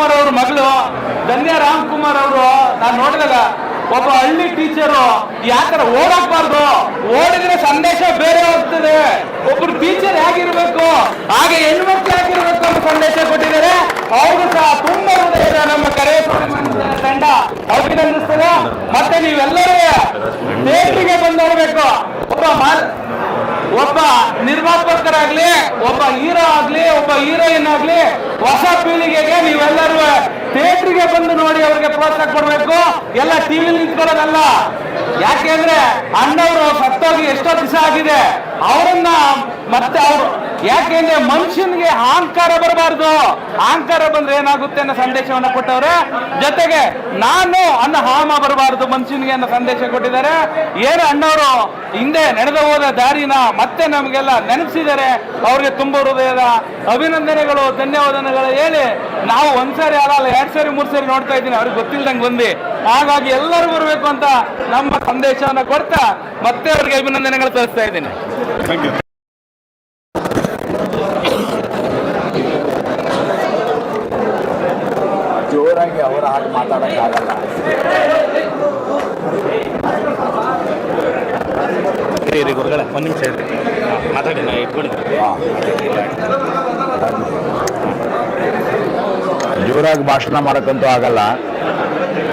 ರಾಮ್ಕುಮಾರ್ ಅವ್ರ ಮಗಳು, ಧನ್ಯ ರಾಮ್ಕುಮಾರ್ ಅವರು, ನಾನು ನೋಡಿದಾಗ ಒಬ್ಬ ಹಳ್ಳಿ ಟೀಚರು ಯಾಕಂದ್ರೆ ಓಡಾಕ್ಬಾರ್ದು ಓಡಿದ್ರೆ ಸಂದೇಶ ಬೇರೆ ಹೋಗ್ತದೆ. ಒಬ್ರು ಟೀಚರ್ ಹೇಗಿರ್ಬೇಕು? ಹಾಗೆ ಹೆಣ್ಮಕ್ಳು ಹೇಗಿರ್ಬೇಕು ಅಂತ ಸಂದೇಶ ಕೊಟ್ಟಿದ್ದಾರೆ. ಅವರು ಸಹ ತುಂಬಾ ಹೃದಯದ ನಮ್ಮ ಕರೆ ತಂಡ ಅಭಿನಂದಿಸ್ತದೆ. ಮತ್ತೆ ನೀವೆಲ್ಲರೂ ನೋಡ್ಬೇಕು ಒಬ್ಬ ಒಬ್ಬ ನಿರ್ಮಾಪಕರಾಗ್ಲಿ ಒಬ್ಬ ಹೀರೋ ಆಗ್ಲಿ, ಒಬ್ಬ ಹೀರೋಯಿನ್ ಆಗ್ಲಿ, ಹೊಸ ಪೀಳಿಗೆಗೆ ನೀವೆಲ್ಲರೂ ಥಿಯೇಟ್ರಿಗೆ ಬಂದು ನೋಡಿ ಅವ್ರಿಗೆ ಪ್ರೋತ್ಸಾಹ ಕೊಡ್ಬೇಕು. ಎಲ್ಲ ಟಿವಿ ನಿಂತ್ಕೊಳ್ಳೋದಲ್ಲ. ಯಾಕೆಂದ್ರೆ ಅಣ್ಣವರು ಸತ್ತೋಗಿ ಎಷ್ಟೋ ದಿವಸ ಆಗಿದೆ. ಅವರನ್ನ ಮತ್ತೆ ಅವ್ರು ಯಾಕೆಂದ್ರೆ ಮನುಷ್ಯನಿಗೆ ಅಹಂಕಾರ ಬರಬಾರ್ದು. ಅಹಂಕಾರ ಬಂದ್ರೆ ಏನಾಗುತ್ತೆ ಅನ್ನೋ ಸಂದೇಶವನ್ನ ಕೊಟ್ಟವ್ರೆ? ಜೊತೆಗೆ ನಾನು ಅನ್ನ ಹಾಮ ಬರಬಾರ್ದು ಮನುಷ್ಯನಿಗೆ ಅನ್ನೋ ಸಂದೇಶ ಕೊಟ್ಟಿದ್ದಾರೆ. ಏನು ಅಣ್ಣವರು, ಹಿಂದೆ ನಡೆದು ಹೋದ ದಾರಿನ ಮತ್ತೆ ನಮಗೆಲ್ಲ ನೆನಪಿಸಿದ್ದಾರೆ ಅವ್ರಿಗೆ ತುಂಬ ಹೃದಯದ ಅಭಿನಂದನೆಗಳು ಧನ್ಯವಾದಗಳು ಹೇಳಿ ನಾವು ಒಂದ್ಸರಿ ಆಗಲ್ಲ ಎರಡ್ ಸರಿ, ಮೂರ್ ಸರಿ ನೋಡ್ತಾ ಇದ್ದೀನಿ. ಅವ್ರಿಗೆ ಗೊತ್ತಿಲ್ದಂಗೆ ಬಂದು ಹಾಗಾಗಿ ಎಲ್ಲರೂ ಬರಬೇಕು ಅಂತ ನಮ್ಮ ಸಂದೇಶವನ್ನ ಕೊಡ್ತಾ ಮತ್ತೆ ಅವ್ರಿಗೆ ಅಭಿನಂದನೆಗಳು ತೋರಿಸ್ತಾ ಇದ್ದೀನಿ. ಜೋರಾಗಿ ಅವರ ಹಾಗೆ ಮಾತಾಡೋಕ್ಕಾಗಲ್ಲ. ಇರಿ ಇರಿ ಒಂದು ನಿಮಿಷ ಇರಿ. ಮಾತಾಡಿ ನಾ ಇಟ್ಕೊಂಡಿದ್ದೆ. ಜೋರಾಗಿ ಭಾಷಣ ಮಾಡೋಕ್ಕಂತೂ ಆಗಲ್ಲ.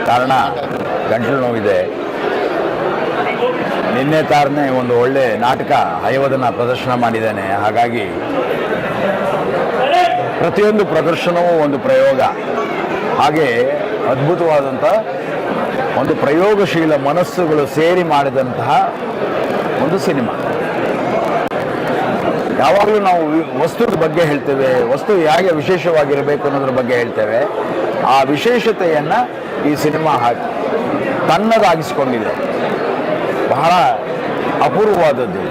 ಕಾರಣ ಗಂಟಲು ನೋವಿದೆ. ನಿನ್ನೆ ತಾರನೇ ಒಂದು ಒಳ್ಳೆ ನಾಟಕ ಹಯವದನ್ನ ಪ್ರದರ್ಶನ ಮಾಡಿದ್ದೇನೆ. ಹಾಗಾಗಿ ಪ್ರತಿಯೊಂದು ಪ್ರದರ್ಶನವೂ ಒಂದು ಪ್ರಯೋಗ. ಹಾಗೆ ಅದ್ಭುತವಾದಂಥ ಒಂದು ಪ್ರಯೋಗಶೀಲ ಮನಸ್ಸುಗಳು ಸೇರಿ ಮಾಡಿದಂತಹ ಒಂದು ಸಿನಿಮಾ. ಯಾವಾಗಲೂ ನಾವು ವಸ್ತುದ ಬಗ್ಗೆ ಹೇಳ್ತೇವೆ, ವಸ್ತು ಹೇಗೆ ವಿಶೇಷವಾಗಿರಬೇಕು ಅನ್ನೋದ್ರ ಬಗ್ಗೆ ಹೇಳ್ತೇವೆ. ಆ ವಿಶೇಷತೆಯನ್ನು ಈ ಸಿನಿಮಾ ಹಾಕಿ ತನ್ನದಾಗಿಸ್ಕೊಂಡಿದೆ. ಬಹಳ ಅಪೂರ್ವವಾದದ್ದು.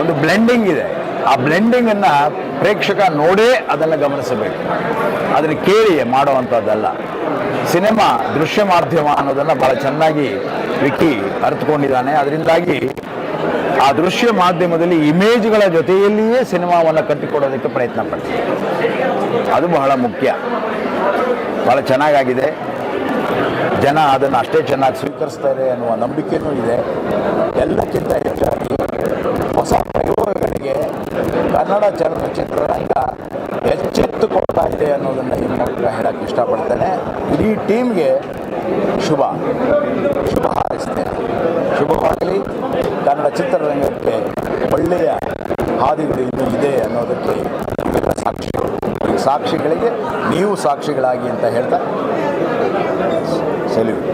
ಒಂದು ಬ್ಲೆಂಡಿಂಗ್ ಇದೆ. ಆ ಬ್ಲೆಂಡಿಂಗನ್ನು ಪ್ರೇಕ್ಷಕ ನೋಡೇ ಅದನ್ನು ಗಮನಿಸಬೇಕು. ಅದನ್ನು ಕೇಳಿ ಮಾಡುವಂಥದ್ದಲ್ಲ. ಸಿನಿಮಾ ದೃಶ್ಯ ಮಾಧ್ಯಮ ಅನ್ನೋದನ್ನು ಭಾಳ ಚೆನ್ನಾಗಿ ವಿಕ್ಕಿ ಅರ್ಥಕೊಂಡಿದ್ದಾನೆ ಅದರಿಂದಾಗಿ ಆ ದೃಶ್ಯ ಮಾಧ್ಯಮದಲ್ಲಿ ಇಮೇಜ್ಗಳ ಜೊತೆಯಲ್ಲಿಯೇ ಸಿನಿಮಾವನ್ನು ಕಟ್ಟಿಕೊಡೋದಕ್ಕೆ ಪ್ರಯತ್ನ ಪಡ್ತೀವಿ ಅದು ಬಹಳ ಮುಖ್ಯ. ಭಾಳ ಚೆನ್ನಾಗಾಗಿದೆ. ಜನ ಅದನ್ನು ಅಷ್ಟೇ ಚೆನ್ನಾಗಿ ಸ್ವೀಕರಿಸ್ತಾರೆ ಅನ್ನುವ ನಂಬಿಕೆನೂ ಇದೆ. ಎಲ್ಲಕ್ಕಿಂತ ಹೆಚ್ಚಾಗಿ ಹೊಸ ಪ್ರಯೋಗಗಳಿಗೆ ಕನ್ನಡ ಚಲನಚಿತ್ರರಂಗ ಎಚ್ಚೆತ್ತುಕೊಳ್ತಾ ಇದೆ ಅನ್ನೋದನ್ನು ಈ ಮೂಲಕ ಹೇಳಕ್ಕೆ ಇಷ್ಟಪಡ್ತೇನೆ. ಇಡೀ ಟೀಮ್ಗೆ ಶುಭ. ಶುಭ ಹಾರೈಸ್ತೇನೆ. ಶುಭವಾಗಲಿ. ಕನ್ನಡ ಚಿತ್ರರಂಗಕ್ಕೆ ಒಳ್ಳೆಯ ಹಾದಿಗಳು ಇನ್ನೂ ಇದೆ ಅನ್ನೋದಕ್ಕೆ ಸಾಕ್ಷಿಗಳು. ಸಾಕ್ಷಿಗಳಿಗೆ ನೀವು ಸಾಕ್ಷಿಗಳಾಗಿ ಅಂತ ಹೇಳ್ತಾ, ಸೆಲ್ಯೂಟ್.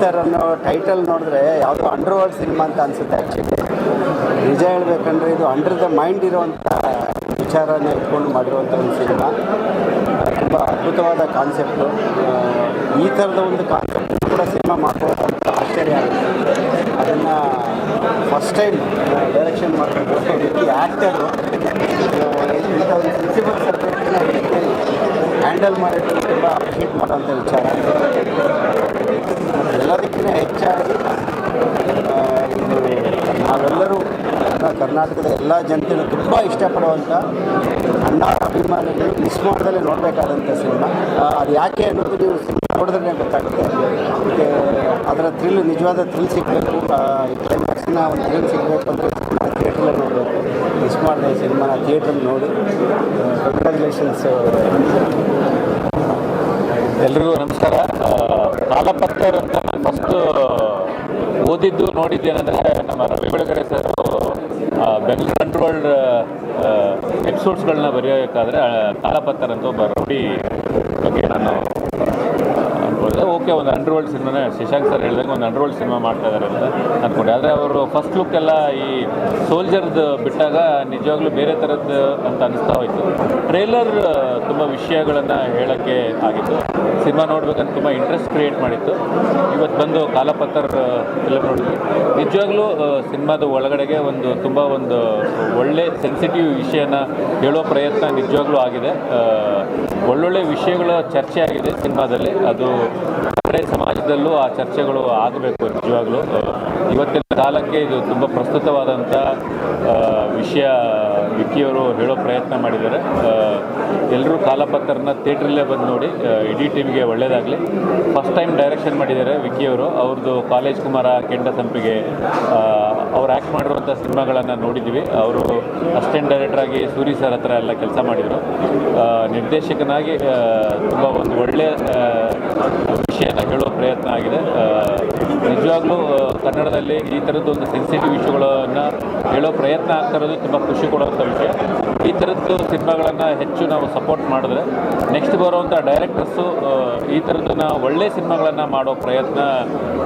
ಕಾಲಾಪತ್ತರ್ ಅನ್ನೋ ಟೈಟಲ್ ನೋಡಿದ್ರೆ ಯಾವುದೋ ಅಂಡರ್ ವರ್ಲ್ಡ್ ಸಿನಿಮಾ ಅಂತ ಅನಿಸುತ್ತೆ ಆ್ಯಕ್ಚುಲಿ ನಿಜ ಹೇಳ್ಬೇಕಂದ್ರೆ ಇದು ಅಂಡರ್ ದ ಮೈಂಡ್ ಇರುವಂಥ ವಿಚಾರನ ಇಟ್ಕೊಂಡು ಮಾಡಿರುವಂಥ ಒಂದು ಸಿನಿಮಾ ತುಂಬ ಅದ್ಭುತವಾದ ಕಾನ್ಸೆಪ್ಟು ಈ ಥರದ ಒಂದು ಕಾನ್ಸೆಪ್ಟ್ ಕೂಡ ಸಿನಿಮಾ ಮಾಡ್ಬೋದು ಆಶ್ಚರ್ಯ ಆಗುತ್ತೆ. ಅದನ್ನು ಫಸ್ಟ್ ಟೈಮ್ ಡೈರೆಕ್ಷನ್ ಮಾಡಬೇಕು ಆ್ಯಕ್ಟರು ಇಂಥ ಒಂದು ಸಬ್ಜೆಕ್ಟ್ನ ಹ್ಯಾಂಡಲ್ ಮಾಡಿದ್ರು ತುಂಬ ಅಪ್ರಿಷಿಯೇಟ್ ಮಾಡೋಂಥ ವಿಚಾರ. ಎಲ್ಲದಕ್ಕಿಂತ ಹೆಚ್ಚಾಗಿ ನಾವೆಲ್ಲರೂ ಕರ್ನಾಟಕದ ಎಲ್ಲ ಜನತೆಯೂ ತುಂಬ ಇಷ್ಟಪಡುವಂಥ ಅಣ್ಣ ಅಭಿಮಾನಿಗಳು ಮಿಸ್ ಮಾಡ್ದಲ್ಲೇ ನೋಡಬೇಕಾದಂಥ ಸಿನಿಮಾ. ಅದು ಯಾಕೆ ಅನ್ನೋದು ನೀವು ಸಿನಿಮಾ ನೋಡಿದ್ರೆ ಗೊತ್ತಾಗುತ್ತೆ. ಅದಕ್ಕೆ ಅದರ ಥ್ರಿಲ್ ನಿಜವಾದ ಥ್ರಿಲ್ ಸಿಗಬೇಕು. ಕ್ಲೈಮ್ಯಾಕ್ಸ್ನ ಒಂದು ಥ್ರಿಲ್ ಸಿಗಬೇಕು ಅಂದರೆ ಥಿಯೇಟ್ರಲ್ಲೇ ನೋಡಬೇಕು. ಮಿಸ್ ಮಾಡಿದೆ ಸಿನಿಮಾನ ಥಿಯೇಟ್ರಲ್ಲಿ ನೋಡಿ. ಕಂಗ್ರ್ಯಾಚುಲೇಷನ್ಸ್ ಎಲ್ರಿಗೂ ನಮಸ್ಕಾರ. ಕಾಲಪತ್ತರ್ ಅಂತ ನಾನು ಫಸ್ಟು, ಓದಿದ್ದು ನೋಡಿದ್ದೇನೆಂದರೆ ನಮ್ಮ Ravi Belagere sir Bengaluru under world ಎಪಿಸೋಡ್ಸ್ಗಳನ್ನ ಬರೆಯೋಕ್ಕಾದ್ರೆ ಕಾಲಪತ್ತರ್ ಅಂತ ಒಬ್ಬ ರೌಡಿ ಬಗ್ಗೆ ನಾನು ಅಂದ್ಕೊಂಡೆ ಓಕೆ, ಒಂದು ಅಂಡರ್ ವರ್ಲ್ಡ್ ಸಿನಿಮಾನೇ ಶಶಾಂಕ್ ಸರ್ ಹೇಳಿದಾಗ ಒಂದು ಅಂಡರ್ ವರ್ಲ್ಡ್ ಸಿನಿಮಾ ಮಾಡ್ತಾ ಇದ್ದಾರೆ ಅಂತ ಅಂದ್ಕೊಂಡೆ ಆದರೆ ಅವರು ಫಸ್ಟ್ ಲುಕ್ ಎಲ್ಲ ಈ ಸೋಲ್ಜರ್ದು ಬಿಟ್ಟಾಗ ನಿಜವಾಗ್ಲೂ ಬೇರೆ ಥರದ್ದು ಅಂತ ಅನಿಸ್ತಾ ಹೋಯಿತು. ಟ್ರೇಲರ್ ತುಂಬ ವಿಷಯಗಳನ್ನು ಹೇಳೋಕ್ಕೆ ಆಗಿತ್ತು. ಸಿನಿಮಾ ನೋಡ್ಬೇಕಂತ ತುಂಬ ಇಂಟ್ರೆಸ್ಟ್ ಕ್ರಿಯೇಟ್ ಮಾಡಿತ್ತು. ಇವತ್ತು ಬಂದು ಕಾಲಪತ್ರ ಫಿಲಮ್ ನೋಡಿದ್ವಿ. ನಿಜವಾಗ್ಲೂ ಸಿನಿಮಾದ ಒಳಗಡೆಗೆ ಒಂದು ತುಂಬ ಒಂದು ಒಳ್ಳೆ ಸೆನ್ಸಿಟಿವ್ ವಿಷಯನ ಹೇಳೋ ಪ್ರಯತ್ನ ನಿಜವಾಗ್ಲೂ ಆಗಿದೆ. ಒಳ್ಳೊಳ್ಳೆ ವಿಷಯಗಳ ಚರ್ಚೆ ಆಗಿದೆ ಸಿನಿಮಾದಲ್ಲಿ. ಅದು ಸಮಾಜದಲ್ಲೂ ಆ ಚರ್ಚೆಗಳು ಆಗಬೇಕು ನಿಜವಾಗ್ಲೂ. ಇವತ್ತಿನ ಕಾಲಕ್ಕೆ ಇದು ತುಂಬ ಪ್ರಸ್ತುತವಾದಂಥ ವಿಷಯ ವಿಕಿಯವರು ಹೇಳೋ ಪ್ರಯತ್ನ ಮಾಡಿದ್ದಾರೆ. ಎಲ್ಲರೂ ಕಾಲಪತ್ರನ ಥಿಯೇಟ್ರಲ್ಲೇ ಬಂದು ನೋಡಿ ಇಡೀ ಟೀಮ್ಗೆ ಒಳ್ಳೆಯದಾಗಲಿ ಫಸ್ಟ್ ಟೈಮ್ ಡೈರೆಕ್ಷನ್ ಮಾಡಿದ್ದಾರೆ ವಿಕಿಯವರು. ಅವ್ರದ್ದು ಕಾಲೇಜ್ ಕುಮಾರ ಕೆಂಡ ಸಂಪಿಗೆ ಅವ್ರು ಆ್ಯಕ್ಟ್ ಮಾಡಿರುವಂಥ ಸಿನಿಮಾಗಳನ್ನು ನೋಡಿದ್ದೀವಿ. ಅವರು ಅಸಿಸ್ಟೆಂಟ್ ಡೈರೆಕ್ಟ್ರಾಗಿ ಸೂರಿ ಸರ್ ಹತ್ರ ಎಲ್ಲ ಕೆಲಸ ಮಾಡಿದರು. ನಿರ್ದೇಶಕನಾಗಿ ತುಂಬ ಒಂದು ಒಳ್ಳೆಯ ವಿಷಯನ ಹೇಳೋ ಪ್ರಯತ್ನ ಆಗಿದೆ. ನಿಜವಾಗ್ಲೂ ಕನ್ನಡದಲ್ಲಿ ಈ ಥರದ್ದು ಒಂದು ಸೆನ್ಸಿಟಿವ್ ವಿಷಯಗಳನ್ನು ಹೇಳೋ ಪ್ರಯತ್ನ ಆಗ್ತಾ ಇರೋದು ತುಂಬ ಖುಷಿ ಕೊಡುವಂಥ ವಿಷಯ. ಈ ಥರದ್ದು ಸಿನಿಮಾಗಳನ್ನು ಹೆಚ್ಚು ನಾವು ಸಪೋರ್ಟ್ ಮಾಡಿದ್ರೆ ನೆಕ್ಸ್ಟ್ ಬರುವಂಥ ಡೈರೆಕ್ಟರ್ಸು ಈ ಥರದ್ದನ್ನ ಒಳ್ಳೆ ಸಿನಿಮಾಗಳನ್ನು ಮಾಡೋ ಪ್ರಯತ್ನ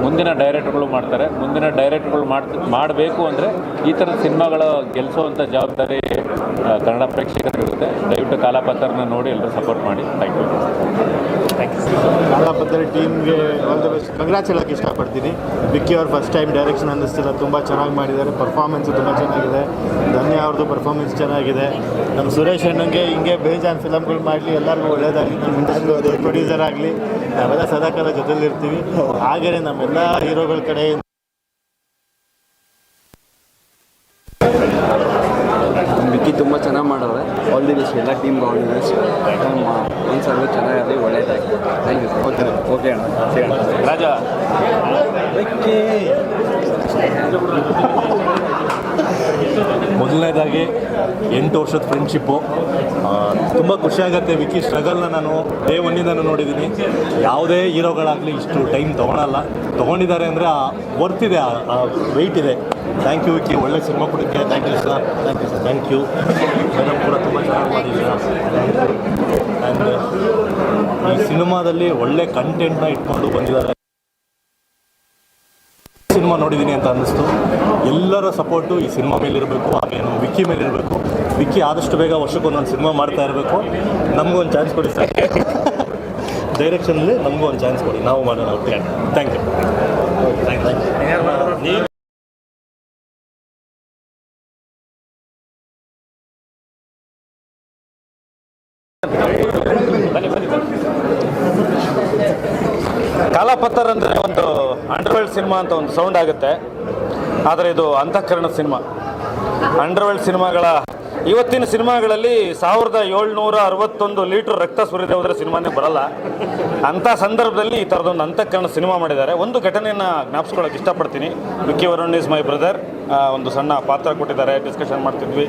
ಮುಂದಿನ ಡೈರೆಕ್ಟರ್ಗಳು ಮಾಡ್ತಾರೆ. ಮುಂದಿನ ಡೈರೆಕ್ಟರ್ಗಳು ಮಾಡ್, ಮಾಡಬೇಕು ಅಂದರೆ ಈ ಥರದ ಸಿನಿಮಾಗಳು ಗೆಲ್ಲಿಸುವಂಥ ಜವಾಬ್ದಾರಿ ಕನ್ನಡ ಪ್ರೇಕ್ಷಕರಿರುತ್ತೆ ದಯವಿಟ್ಟು ಕಾಲಾಪತ್ರನ ನೋಡಿ ಎಲ್ಲರೂ ಸಪೋರ್ಟ್ ಮಾಡಿ. ಥ್ಯಾಂಕ್ ಯು ಕಾಲಾಪತ್ರ ಟೀಮ್ಗೆ ಆಲ್ ದ ಬೆಸ್ಟ್ ಕಂಗ್ರಾಚ್ ಹೇಳೋಕ್ಕೆ ಇಷ್ಟಪಡ್ತೀನಿ. ವಿಕ್ಕಿ ಅವ್ರು ಫಸ್ಟ್ ಟೈಮ್ ಡೈರೆಕ್ಷನ್ ಅನ್ನಿಸ್ತಿಲ್ಲ. ತುಂಬ ಚೆನ್ನಾಗಿ ಮಾಡಿದ್ದಾರೆ. ಪರ್ಫಾರ್ಮೆನ್ಸ್ ತುಂಬ ಚೆನ್ನಾಗಿದೆ. ಧನ್ಯ ಅವ್ರದ್ದು ಪರ್ಫಾರ್ಮೆನ್ಸ್ ಚೆನ್ನಾಗಿದೆ. ನಮ್ಮ ಸುರೇಶ್ ಅಣ್ಣಂಗೆ ಹಿಂಗೆ ಬೇಜಾನ್ ಫಿಲಮ್ಗಳು ಮಾಡಲಿ, ಎಲ್ಲರಿಗೂ ಒಳ್ಳೇದಾಗಲಿ. ನಮ್ಮ ಪ್ರೊಡ್ಯೂಸರ್ ಆಗಲಿ. ನಾವೆಲ್ಲ ಸದಾಕಾಲ ಜೊತೆಲಿರ್ತೀವಿ. ಹಾಗೆಯೇ ನಮ್ಮೆಲ್ಲ ಹೀರೋಗಳ ಕಡೆ ವಿಕ್ಕಿ ತುಂಬ ಚೆನ್ನಾಗಿ ಮಾಡವ್ರೆ ಆಲ್ ದಿ ಬೆಸ್ಟ್ ಎಲ್ಲ ಟೀಮ್ ಆಲ್ ದಿ ಬೆಸ್ಟ್ ಒಂದು ಮನ್ಸಲ್ಲೂ ಚೆನ್ನಾಗಿರಲಿ ಒಳ್ಳೆಯದಾಗಿ ಥ್ಯಾಂಕ್ ಯು ಓಕೆ ಓಕೆ ಅಣ್ಣ ಸಿಗೋಣ ರಾಜಾ. ಮೊದಲನೇದಾಗಿ ಎಂಟು ವರ್ಷದ ಫ್ರೆಂಡ್ಶಿಪ್ಪು ತುಂಬ ಖುಷಿಯಾಗತ್ತೆ ವಿಕ್ಕಿ ಸ್ಟ್ರಗಲ್ನ ನಾನು ಡೇ ಒನ್ನಿಂದನೂ ನೋಡಿದ್ದೀನಿ ಯಾವುದೇ ಹೀರೋಗಳಾಗಲಿ ಇಷ್ಟು ಟೈಮ್ ತೊಗೊಳಲ್ಲ. ತೊಗೊಂಡಿದ್ದಾರೆ ಅಂದರೆ ಆ ಇದೆ, ಆ ವೆಯ್ಟ್ ಇದೆ. Thank you Vicky. ಒಳ್ಳೆ ಸಿನಿಮಾ ಕೊಡೋಕ್ಕೆ. Thank you sir thank you sir thank you madam ಕೂಡ ಆ್ಯಂಡ್ ಈ ಸಿನಿಮಾದಲ್ಲಿ ಒಳ್ಳೆ ಕಂಟೆಂಟ್ನ ಇಟ್ಕೊಂಡು ಬಂದಿದ್ದಾರೆ. ಸಿನಿಮಾ ನೋಡಿದ್ದೀನಿ ಅಂತ ಅನ್ನಿಸ್ತು. ಎಲ್ಲರ ಸಪೋರ್ಟು ಈ ಸಿನಿಮಾ ಮೇಲೆ ಇರಬೇಕು ಹಾಗೆ ನಮ್ಮ ವಿಕ್ಕಿ ಮೇಲೆ ಇರಬೇಕು ವಿಕ್ಕಿ ಆದಷ್ಟು ಬೇಗ ವರ್ಷಕ್ಕೊಂದೊಂದು ಸಿನಿಮಾ ಮಾಡ್ತಾ ಇರಬೇಕು. ನಮಗೂ ಒಂದು ಚಾನ್ಸ್ ಕೊಡಿ ಸರ್. ಡೈರೆಕ್ಷನಲ್ಲಿ ನಮಗೂ ಒಂದು ಚಾನ್ಸ್ ಕೊಡಿ. ನಾವು ಮಾಡೋಣ thank you thank you Kaalapatthar ಅಂದರೆ ಒಂದು ಅಂಡರ್ವರ್ಲ್ಡ್ ಸಿನಿಮಾ ಅಂತ ಒಂದು ಸೌಂಡ್ ಆಗುತ್ತೆ. ಆದರೆ ಇದು ಅಂತಃಕರಣ ಸಿನಿಮಾ. ಅಂಡರ್ವರ್ಲ್ಡ್ ಸಿನಿಮಾಗಳ ಇವತ್ತಿನ ಸಿನಿಮಾಗಳಲ್ಲಿ ಸಾವಿರದ ಏಳ್ನೂರ ಅರವತ್ತೊಂದು ಲೀಟ್ರ್ ರಕ್ತ ಸುರಿದೇ ಹೋದರೆ ಸಿನಿಮಾನೇ ಬರಲ್ಲ. ಅಂಥ ಸಂದರ್ಭದಲ್ಲಿ ಈ ಥರದೊಂದು ಅಂತಃಕರಣ ಸಿನಿಮಾ ಮಾಡಿದ್ದಾರೆ. ಒಂದು ಘಟನೆಯನ್ನು ಜ್ಞಾಪಿಸ್ಕೊಳ್ಳೋಕೆ ಇಷ್ಟಪಡ್ತೀನಿ. Vicky Varun is my brother ಒಂದು ಸಣ್ಣ ಪಾತ್ರ ಕೊಟ್ಟಿದ್ದಾರೆ. ಡಿಸ್ಕಷನ್ ಮಾಡ್ತಿದ್ವಿ.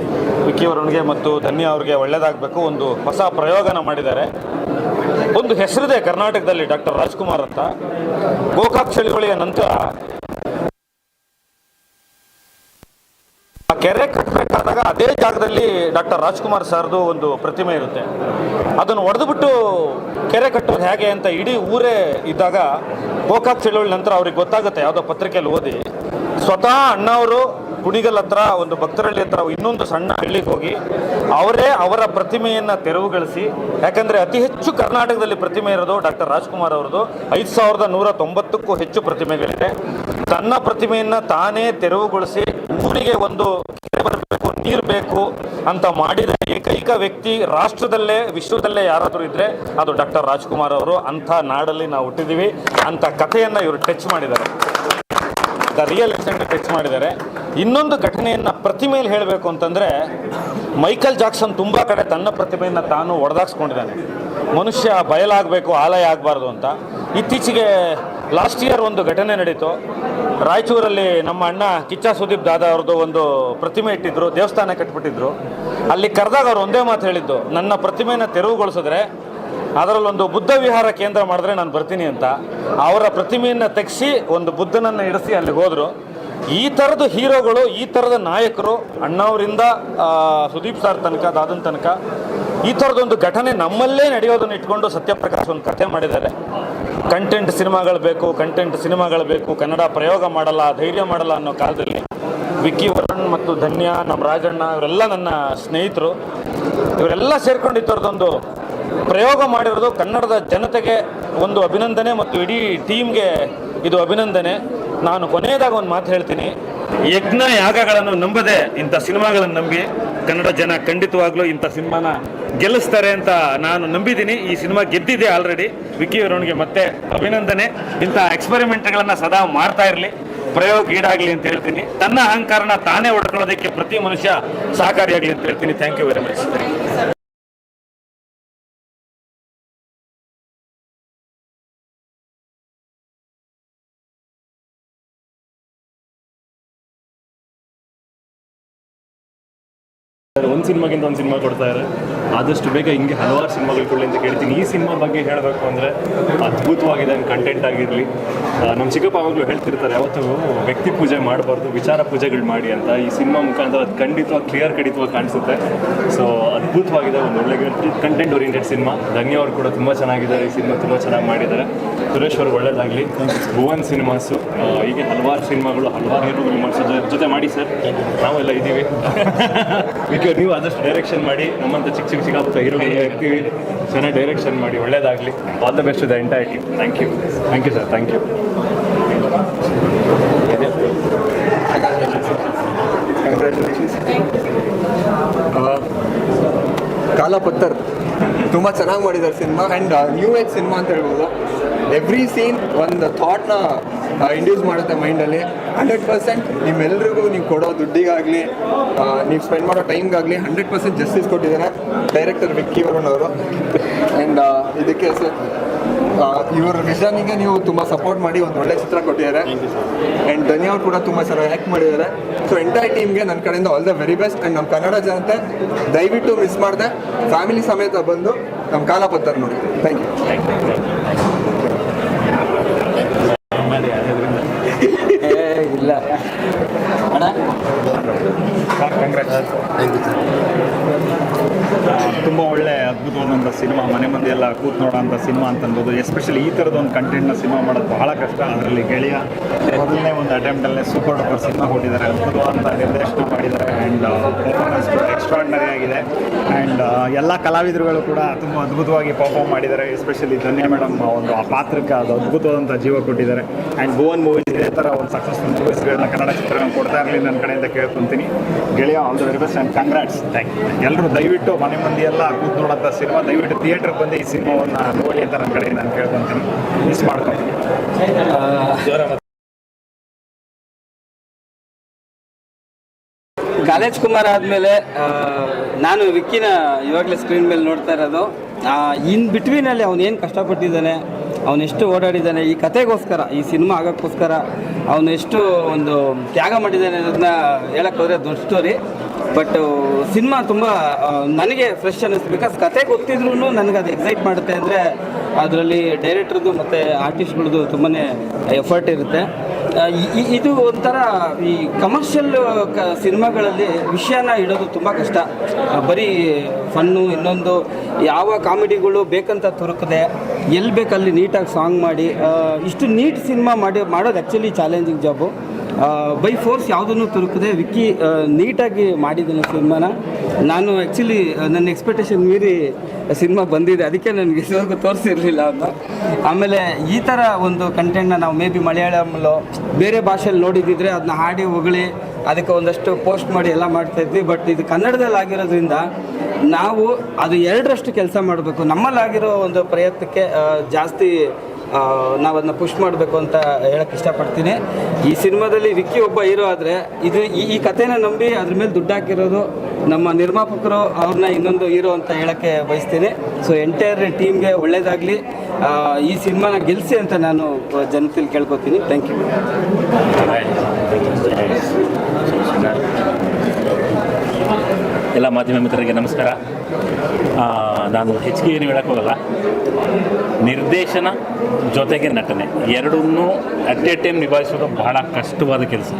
ವಿಕ್ಕಿ ವರುಣ್ಗೆ ಮತ್ತು ಧನ್ಯ ಅವ್ರಿಗೆ ಒಳ್ಳೇದಾಗಬೇಕು. ಒಂದು ಹೊಸ ಪ್ರಯೋಗನ ಮಾಡಿದ್ದಾರೆ. ಒಂದು ಹೆಸರಿದೆ ಕರ್ನಾಟಕದಲ್ಲಿ ಡಾಕ್ಟರ್ ರಾಜ್ಕುಮಾರ್ ಅಂತ. ಗೋಕಾಕ್ ಚಳುವಳಿಯ ನಂತರ ಆ ಕೆರೆ ಕಟ್ಟಬೇಕಾದಾಗ ಅದೇ ಜಾಗದಲ್ಲಿ ಡಾಕ್ಟರ್ ರಾಜ್ಕುಮಾರ್ ಸರ್ದು ಒಂದು ಪ್ರತಿಮೆ ಇರುತ್ತೆ. ಅದನ್ನು ಒಡೆದುಬಿಟ್ಟು ಕೆರೆ ಕಟ್ಟೋದು ಹೇಗೆ ಅಂತ ಇಡೀ ಊರೇ ಇದ್ದಾಗ ಗೋಕಾಕ್ ಚಳುವಳಿ ನಂತರ ಅವ್ರಿಗೆ ಗೊತ್ತಾಗುತ್ತೆ, ಯಾವುದೋ ಪತ್ರಿಕೆಯಲ್ಲಿ ಓದಿ. ಸ್ವತಃ ಅಣ್ಣವರು ಕುಣಿಗಲ್ ಹತ್ರ, ಒಂದು ಭಕ್ತರಳ್ಳಿ ಹತ್ರ ಇನ್ನೊಂದು ಸಣ್ಣ ಹಳ್ಳಿಗೆ ಹೋಗಿ, ಅವರೇ ಅವರ ಪ್ರತಿಮೆಯನ್ನು ತೆರವುಗೊಳಿಸಿ, ಯಾಕಂದರೆ ಅತಿ ಹೆಚ್ಚು ಕರ್ನಾಟಕದಲ್ಲಿ ಪ್ರತಿಮೆ ಇರೋದು ಡಾಕ್ಟರ್ ರಾಜ್ಕುಮಾರ್ ಅವ್ರದ್ದು. ಐದು ಸಾವಿರದ ನೂರ ತೊಂಬತ್ತಕ್ಕೂ ಹೆಚ್ಚು ಪ್ರತಿಮೆಗಳಿದೆ. ತನ್ನ ಪ್ರತಿಮೆಯನ್ನು ತಾನೇ ತೆರವುಗೊಳಿಸಿ, ಊರಿಗೆ ಒಂದು ಬರಬೇಕು, ನೀರು ಬೇಕು ಅಂತ ಮಾಡಿದ ಏಕೈಕ ವ್ಯಕ್ತಿ ರಾಷ್ಟ್ರದಲ್ಲೇ, ವಿಶ್ವದಲ್ಲೇ ಯಾರಾದರೂ ಇದ್ದರೆ ಅದು ಡಾಕ್ಟರ್ ರಾಜ್ಕುಮಾರ್ ಅವರು. ಅಂಥ ನಾಡಲ್ಲಿ ನಾವು ಹುಟ್ಟಿದ್ದೀವಿ ಅಂಥ ಕಥೆಯನ್ನು ಇವರು ಟಚ್ ಮಾಡಿದ್ದಾರೆ. ರಿಯಲ್ ಎಕ್ಸೆಂಟ್ ಟಚ್ ಮಾಡಿದ್ದಾರೆ. ಇನ್ನೊಂದು ಘಟನೆಯನ್ನು ಪ್ರತಿಮೆಯಲ್ಲಿ ಹೇಳಬೇಕು ಅಂತಂದರೆ ಮೈಕಲ್ ಜಾಕ್ಸನ್ ತುಂಬ ಕಡೆ ತನ್ನ ಪ್ರತಿಮೆಯನ್ನು ತಾನು ಒಡೆದಾಕ್ಸ್ಕೊಂಡಿದ್ದಾನೆ. ಮನುಷ್ಯ ಬಯಲಾಗಬೇಕು, ಆಲಯ ಆಗಬಾರ್ದು ಅಂತ. ಇತ್ತೀಚೆಗೆ ಲಾಸ್ಟ್ ಇಯರ್ ಒಂದು ಘಟನೆ ನಡೀತು. ರಾಯಚೂರಲ್ಲಿ ನಮ್ಮ ಅಣ್ಣ ಕಿಚ್ಚ ಸುದೀಪ್ ದಾದಾ ಅವ್ರದ್ದು ಒಂದು ಪ್ರತಿಮೆ ಇಟ್ಟಿದ್ರು, ದೇವಸ್ಥಾನ ಕಟ್ಬಿಟ್ಟಿದ್ರು. ಅಲ್ಲಿ ಕರೆದಾಗ ಅವ್ರು ಒಂದೇ ಮಾತು ಹೇಳಿದ್ದು, ನನ್ನ ಪ್ರತಿಮೆಯನ್ನು ತೆರವುಗೊಳಿಸಿದ್ರೆ ಅದರಲ್ಲೊಂದು ಬುದ್ಧ ವಿಹಾರ ಕೇಂದ್ರ ಮಾಡಿದ್ರೆ ನಾನು ಬರ್ತೀನಿ ಅಂತ. ಅವರ ಪ್ರತಿಮೆಯನ್ನು ತೆಗೆಸಿ ಒಂದು ಬುದ್ಧನನ್ನು ಇಡಿಸಿ ಅಲ್ಲಿಗೆ ಹೋದರು. ಈ ಥರದ ಹೀರೋಗಳು, ಈ ಥರದ ನಾಯಕರು, ಅಣ್ಣವರಿಂದ ಸುದೀಪ್ ಸರ್ ತನಕ, ದಾದನ್ ತನಕ, ಈ ಥರದೊಂದು ಘಟನೆ ನಮ್ಮಲ್ಲೇ ನಡೆಯೋದನ್ನು ಇಟ್ಕೊಂಡು ಸತ್ಯಪ್ರಕಾಶ್ ಒಂದು ಕಥೆ ಮಾಡಿದ್ದಾರೆ. ಕಂಟೆಂಟ್ ಸಿನಿಮಾಗಳು ಬೇಕು ಕಂಟೆಂಟ್ ಸಿನಿಮಾಗಳು ಬೇಕು, ಕನ್ನಡ ಪ್ರಯೋಗ ಮಾಡಲ್ಲ, ಧೈರ್ಯ ಮಾಡಲ್ಲ ಅನ್ನೋ ಕಾಲದಲ್ಲಿ ವಿಕ್ಕಿ ವರುಣ್ ಮತ್ತು ಧನ್ಯ ನಮ್ಮ ರಾಜಣ್ಣ, ಇವರೆಲ್ಲ ನನ್ನ ಸ್ನೇಹಿತರು, ಇವರೆಲ್ಲ ಸೇರ್ಕೊಂಡು ಈ ಥರದೊಂದು ಪ್ರಯೋಗ ಮಾಡಿರೋದು ಕನ್ನಡದ ಜನತೆಗೆ ಒಂದು ಅಭಿನಂದನೆ ಮತ್ತು ಇಡೀ ಟೀಮ್ಗೆ ಇದು ಅಭಿನಂದನೆ. ನಾನು ಕೊನೆಯದಾಗ ಒಂದು ಮಾತು ಹೇಳ್ತೀನಿ. ಯಜ್ಞ ಯಾಗಗಳನ್ನು ನಂಬದೆ ಇಂಥ ಸಿನಿಮಾಗಳನ್ನು ನಂಬಿ ಕನ್ನಡ ಜನ ಖಂಡಿತವಾಗ್ಲೂ ಇಂಥ ಸಿನಿಮಾನ ಗೆಲ್ಲಿಸ್ತಾರೆ ಅಂತ ನಾನು ನಂಬಿದ್ದೀನಿ. ಈ ಸಿನಿಮಾ ಗೆದ್ದಿದೆ ಆಲ್ರೆಡಿ ವಿಕಿ ಅವರವನಿಗೆ ಮತ್ತೆ ಅಭಿನಂದನೆ. ಇಂಥ ಎಕ್ಸ್ಪೆರಿಮೆಂಟ್ಗಳನ್ನು ಸದಾ ಮಾಡ್ತಾ ಇರಲಿ. ಪ್ರಯೋಗ ಈಡಾಗಲಿ ಅಂತ ಹೇಳ್ತೀನಿ. ತನ್ನ ಅಹಂಕಾರನ ತಾನೇ ಹೊಡ್ಕೊಳ್ಳೋದಕ್ಕೆ ಪ್ರತಿ ಮನುಷ್ಯ ಸಹಕಾರಿಯಾಗಲಿ ಅಂತ ಹೇಳ್ತೀನಿ. ಥ್ಯಾಂಕ್ ಯು ವೆರಿ ಮಚ್ ಸಿನಿಮಾಗಿಂತ ಒಂದು ಸಿನಿಮಾ ಕೊಡ್ತಾ ಇದ್ದಾರೆ. ಆದಷ್ಟು ಬೇಗ ಹಿಂಗೆ ಹಲವಾರು ಸಿನಿಮಾಗಳು ಕೊಡಲಿ ಅಂತ ಕೇಳ್ತೀನಿ. ಈ ಸಿನಿಮಾ ಬಗ್ಗೆ ಹೇಳಬೇಕು ಅಂದರೆ ಅದ್ಭುತವಾಗಿದೆ ಕಂಟೆಂಟ್ ಆಗಿರಲಿ. ನಮ್ಮ ಚಿಕ್ಕಪ್ಪ ಅವಾಗಲೂ ಹೇಳ್ತಿರ್ತಾರೆ, ಯಾವತ್ತೂ ವ್ಯಕ್ತಿ ಪೂಜೆ ಮಾಡಬಾರ್ದು, ವಿಚಾರ ಪೂಜೆಗಳು ಮಾಡಿ ಅಂತ. ಈ ಸಿನಿಮಾ ಮುಖಾಂತರ ಅದು ಖಂಡಿತವಾಗಿ ಕ್ಲಿಯರ್ ಕಡಿತವಾಗಿ ಕಾಣಿಸುತ್ತೆ. ಸೊ ಅದ್ಭುತವಾಗಿದೆ, ಒಂದು ಒಳ್ಳೆ ಕಂಟೆಂಟ್ ಓರಿಯೆಂಟೆಡ್ ಸಿನಿಮಾ. ಧನ್ಯ ಅವರು ಕೂಡ ತುಂಬ ಚೆನ್ನಾಗಿದ್ದಾರೆ, ಈ ಸಿನಿಮಾ ತುಂಬ ಚೆನ್ನಾಗಿ ಮಾಡಿದ್ದಾರೆ. ಸುರೇಶ್ ಅವರು ಒಳ್ಳೇದಾಗಲಿ. ಭುವನ್ ಸಿನಿಮಾಸು. ಹೀಗೆ ಹಲವಾರು ಸಿನಿಮಾಗಳು, ಹಲವಾರು ಹೀರೋಗಳು ಜೊತೆ ಮಾಡಿ ಸರ್. ನಾವೆಲ್ಲ ಇದ್ದೀವಿ ನೀವು ಆದಷ್ಟು ಡೈರೆಕ್ಷನ್ ಮಾಡಿ, ನಮ್ಮಂತ ಚಿಕ್ಕ ಚಿಕ್ಕ ಚಿಕ್ಕ ಹೀರೋ ಹೀರೋಗಳು ಇರ್ತೀವಿ ಚೆನ್ನಾಗಿ ಡೈರೆಕ್ಷನ್ ಮಾಡಿ ಒಳ್ಳೇದಾಗಲಿ. All the best the entire team thank you thank you sir thank you Kaalapatthar ತುಂಬ ಚೆನ್ನಾಗಿ ಮಾಡಿದ್ದಾರೆ cinema. And new age cinema ಅಂತ ಹೇಳ್ಬೋದು. ಎವ್ರಿ ಸೀನ್ ಒಂದು ಥಾಟ್ನ ಇಂಡ್ಯೂಸ್ ಮಾಡುತ್ತೆ ಮೈಂಡಲ್ಲಿ ಹಂಡ್ರೆಡ್ ಪರ್ಸೆಂಟ್ ನಿಮ್ಮೆಲ್ರಿಗೂ ನೀವು ಕೊಡೋ ದುಡ್ಡಿಗಾಗಲಿ ನೀವು ಸ್ಪೆಂಡ್ ಮಾಡೋ ಟೈಮ್ಗಾಗಲಿ ಹಂಡ್ರೆಡ್ ಪರ್ಸೆಂಟ್ ಜಸ್ಟಿಸ್ ಕೊಟ್ಟಿದ್ದಾರೆ. ಡೈರೆಕ್ಟರ್ ವಿಕ್ಕಿ ವರುಣ್ ಅವರು. ಆ್ಯಂಡ್ ಇದಕ್ಕೆ ಸ- ಆ, ಇವ್ರ ವಿಷನಿಗೆ ನೀವು ತುಂಬ ಸಪೋರ್ಟ್ ಮಾಡಿ ಒಂದು ಒಳ್ಳೆ ಚಿತ್ರ ಕೊಟ್ಟಿದ್ದಾರೆ. ಆ್ಯಂಡ್ ಧನಿ ಅವ್ರು ಕೂಡ ತುಂಬ ಚೆನ್ನಾಗಿ ಆ್ಯಕ್ಟ್ ಮಾಡಿದ್ದಾರೆ. ಸೊ ಎಂಟೈರ್ ಟೀಮ್ಗೆ ನನ್ನ ಕಡೆಯಿಂದ all the very best and ನಮ್ಮ ಕನ್ನಡ ಜನತೆ ದಯವಿಟ್ಟು ಮಿಸ್ ಮಾಡಿದೆ. ಫ್ಯಾಮಿಲಿ ಸಮೇತ ಬಂದು ನಮ್ಮ ಕಾಲ ಬರ್ತಾರೆ ನೋಡಿ. ಥ್ಯಾಂಕ್ ಯು ಇಲ್ಲ. ಅಣ್ಣ? ತುಂಬ ಒಳ್ಳೆ ಅದ್ಭುತವಾದಂಥ ಸಿನಿಮಾ, ಮನೆ ಮಂದಿ ಎಲ್ಲ ಕೂತ್ ನೋಡೋಂಥ ಸಿನಿಮಾ ಅಂತ ಅನ್ಬೋದು ಎಸ್ಪೆಷಲಿ ಈ ಥರದ ಒಂದು ಕಂಟೆಂಟ್ನ ಸಿನಿಮಾ ಮಾಡೋದು ಬಹಳ ಕಷ್ಟ. ಅದರಲ್ಲಿ ಗೆಳೆಯ ಮೊದಲನೇ ಒಂದು ಅಟೆಂಪ್ಟಲ್ಲೇ ಸೂಪರ್ ಡೂಪರ್ ಸಿನಿಮಾ ಕೊಟ್ಟಿದ್ದಾರೆ. ಅದ್ಭುತವಾದಂಥ ನಿರ್ದೇಶನ ಮಾಡಿದ್ದಾರೆ ಆ್ಯಂಡ್ ಪರ್ಫಾರ್ಮೆನ್ಸ್ ಎಕ್ಸ್ಟ್ರಾರ್ಡಿನರಿ ಆಗಿದೆ ಆ್ಯಂಡ್ ಎಲ್ಲ ಕಲಾವಿದರುಗಳು ಕೂಡ ತುಂಬ ಅದ್ಭುತವಾಗಿ ಪರ್ಫಾರ್ಮ್ ಮಾಡಿದ್ದಾರೆ ಎಸ್ಪೆಷಲಿ ಧನ್ಯ ಮೇಡಮ್ ಒಂದು ಆ ಪಾತ್ರಕ್ಕೆ ಅದು ಅದ್ಭುತವಾದಂಥ ಜೀವ ಕೊಟ್ಟಿದ್ದಾರೆ. ಆ್ಯಂಡ್ ಭುವನ್ ಮೂವೀಸ್ ಇದೇ ಥರ ಒಂದು ಸಕ್ಸಸ್ಫುಲ್ ಮೂವೀಸ್ಗಳನ್ನ ಕನ್ನಡ ಚಿತ್ರಗಳನ್ನ ಕೊಡ್ತಾ ಇರಲಿ ನನ್ನ ಕಡೆಯಿಂದ ಕೇಳ್ಕೊತೀನಿ. ಗೆಳೆಯ all the very best and congrats thank you ಎಲ್ಲರೂ ದಯವಿಟ್ಟು ಮನೆ ಮಂದಿ ಎಲ್ಲ ಕೂತು ನೋಡೋಂಥ ಸಿನಿಮಾ ದಯವಿಟ್ಟು ಥಿಯೇಟ್ರಿಗೆ ಬಂದು ಈ ಸಿನಿಮಾವನ್ನು ನೋಡಿ ಅಂತ ನನ್ನ ಕಡೆಯಿಂದ ನಾನು ಕೇಳ್ಕೊತೀನಿ. ಮಿಸ್ ಮಾಡ್ಕೊತೀನಿ. ಕಾಲೇಜ್ ಕುಮಾರ್ ಆದಮೇಲೆ ನಾನು ವಿಕ್ಕಿನ ಇವಾಗಲೇ ಸ್ಕ್ರೀನ್ ಮೇಲೆ ನೋಡ್ತಾ ಇರೋದು. ಇನ್ ಬಿಟ್ವೀನಲ್ಲಿ ಏನು ಕಷ್ಟಪಟ್ಟಿದ್ದಾನೆ ಅವನೆಷ್ಟು ಓಡಾಡಿದ್ದಾನೆ, ಈ ಕತೆಗೋಸ್ಕರ, ಈ ಸಿನಿಮಾ ಆಗೋಕ್ಕೋಸ್ಕರ ಅವನು ಎಷ್ಟು ಒಂದು ತ್ಯಾಗ ಮಾಡಿದ್ದಾನೆ ಅನ್ನೋದನ್ನ ಹೇಳಕ್ಕೆ ಹೋದರೆ ದೊಡ್ಡ ಸ್ಟೋರಿ ಬಟ್ ಸಿನಿಮಾ ತುಂಬ ನನಗೆ ಫ್ರೆಶ್ ಅನ್ನಿಸ್ತು. ಬಿಕಾಸ್ ಕತೆ ಗೊತ್ತಿದ್ರೂ ನನಗೆ ಅದು ಎಕ್ಸೈಟ್ ಮಾಡುತ್ತೆ ಅಂದರೆ, ಅದರಲ್ಲಿ ಡೈರೆಕ್ಟ್ರದ್ದು ಮತ್ತು ಆರ್ಟಿಸ್ಟ್ಗಳದ್ದು ತುಂಬಾ ಎಫರ್ಟ್ ಇರುತ್ತೆ. ಇದು ಒಂಥರ ಈ ಕಮರ್ಷಿಯಲ್ ಕ, ಸಿನಿಮಾಗಳಲ್ಲಿ ವಿಷಯನ ಇಡೋದು ತುಂಬ ಕಷ್ಟ. ಬರೀ ಫನ್ನು ಇನ್ನೊಂದು ಯಾವ ಕಾಮಿಡಿಗಳು ಬೇಕಂತ ತುರುಕದೆ ಎಲ್ಲಿ ಬೇಕಲ್ಲಿ ನೀಟಾಗಿ ಸಾಂಗ್ ಮಾಡಿ ಇಷ್ಟು ನೀಟ್ ಸಿನಿಮಾ ಮಾಡಿ, ಮಾಡೋದು actually challenging job by force ಯಾವುದನ್ನು ತುರುಕದೆ ವಿಕ್ಕಿ ನೀಟಾಗಿ ಮಾಡಿದ್ದಾನೆ ಸಿನಿಮಾನ. ನಾನು ಆ್ಯಕ್ಚುಲಿ ನನ್ನ ಎಕ್ಸ್ಪೆಕ್ಟೇಷನ್ ಮೀರಿ ಸಿನಿಮಾ ಬಂದಿದೆ. ಅದಕ್ಕೆ ನನಗೆ ಇದುವರೆಗೂ ತೋರಿಸಿರಲಿಲ್ಲ ಅಂತ. ಆಮೇಲೆ ಈ ಥರ ಒಂದು ಕಂಟೆಂಟ್ನ ನಾವು ಮೇ ಬಿ ಮಲಯಾಳಂಲೋ ಬೇರೆ ಭಾಷೆಯಲ್ಲಿ ನೋಡಿದ್ದಿದ್ರೆ ಅದನ್ನ ಹಾಡಿ ಹೊಗಳಿ, ಅದಕ್ಕೆ ಒಂದಷ್ಟು ಪೋಸ್ಟ್ ಮಾಡಿ ಎಲ್ಲ ಮಾಡ್ತಾಯಿದ್ವಿ ಬಟ್ ಇದು ಕನ್ನಡದಲ್ಲಿ ಆಗಿರೋದ್ರಿಂದ ನಾವು ಅದು ಎರಡರಷ್ಟು ಕೆಲಸ ಮಾಡಬೇಕು. ನಮ್ಮಲ್ಲಾಗಿರೋ ಒಂದು ಪ್ರಯತ್ನಕ್ಕೆ ಜಾಸ್ತಿ ನಾವು ಅದನ್ನ ಪುಷ್ ಮಾಡಬೇಕು ಅಂತ ಹೇಳಕ್ಕೆ ಇಷ್ಟಪಡ್ತೀನಿ. ಈ ಸಿನಿಮಾದಲ್ಲಿ ವಿಕ್ಕಿ ಒಬ್ಬ ಹೀರೋ ಆದರೆ ಇದು ಈ ಈ ಕಥೆನ ನಂಬಿ ಅದ್ರ ಮೇಲೆ ದುಡ್ಡು ಹಾಕಿರೋದು ನಮ್ಮ ನಿರ್ಮಾಪಕರು ಅವ್ರನ್ನ ಇನ್ನೊಂದು ಹೀರೋ ಅಂತ ಹೇಳಕ್ಕೆ ಬಯಸ್ತೀನಿ. ಸೊ ಎಂಟೈರ್ ಟೀಮ್ಗೆ ಒಳ್ಳೇದಾಗಲಿ. ಈ ಸಿನಿಮಾನ ಗೆಲ್ಲಿಸಿ ಅಂತ ನಾನು ಜನತೆಯಲ್ಲಿ ಕೇಳ್ಕೊತೀನಿ. ಥ್ಯಾಂಕ್ ಯು ಎಲ್ಲ ಮಾಧ್ಯಮ ಮಿತ್ರರಿಗೆ ನಮಸ್ಕಾರ. ನಾನು ಹೆಚ್ಚಿಗೆ ಏನು ಹೇಳಕ್ಕೆ ಹೋಗಲ್ಲ. ನಿರ್ದೇಶನ ಜೊತೆಗೆ ನಟನೆ, ಎರಡನ್ನೂ ಅಟ್ ಎ ಟೈಮ್ ನಿಭಾಯಿಸೋದು ಬಹಳ ಕಷ್ಟವಾದ ಕೆಲಸ.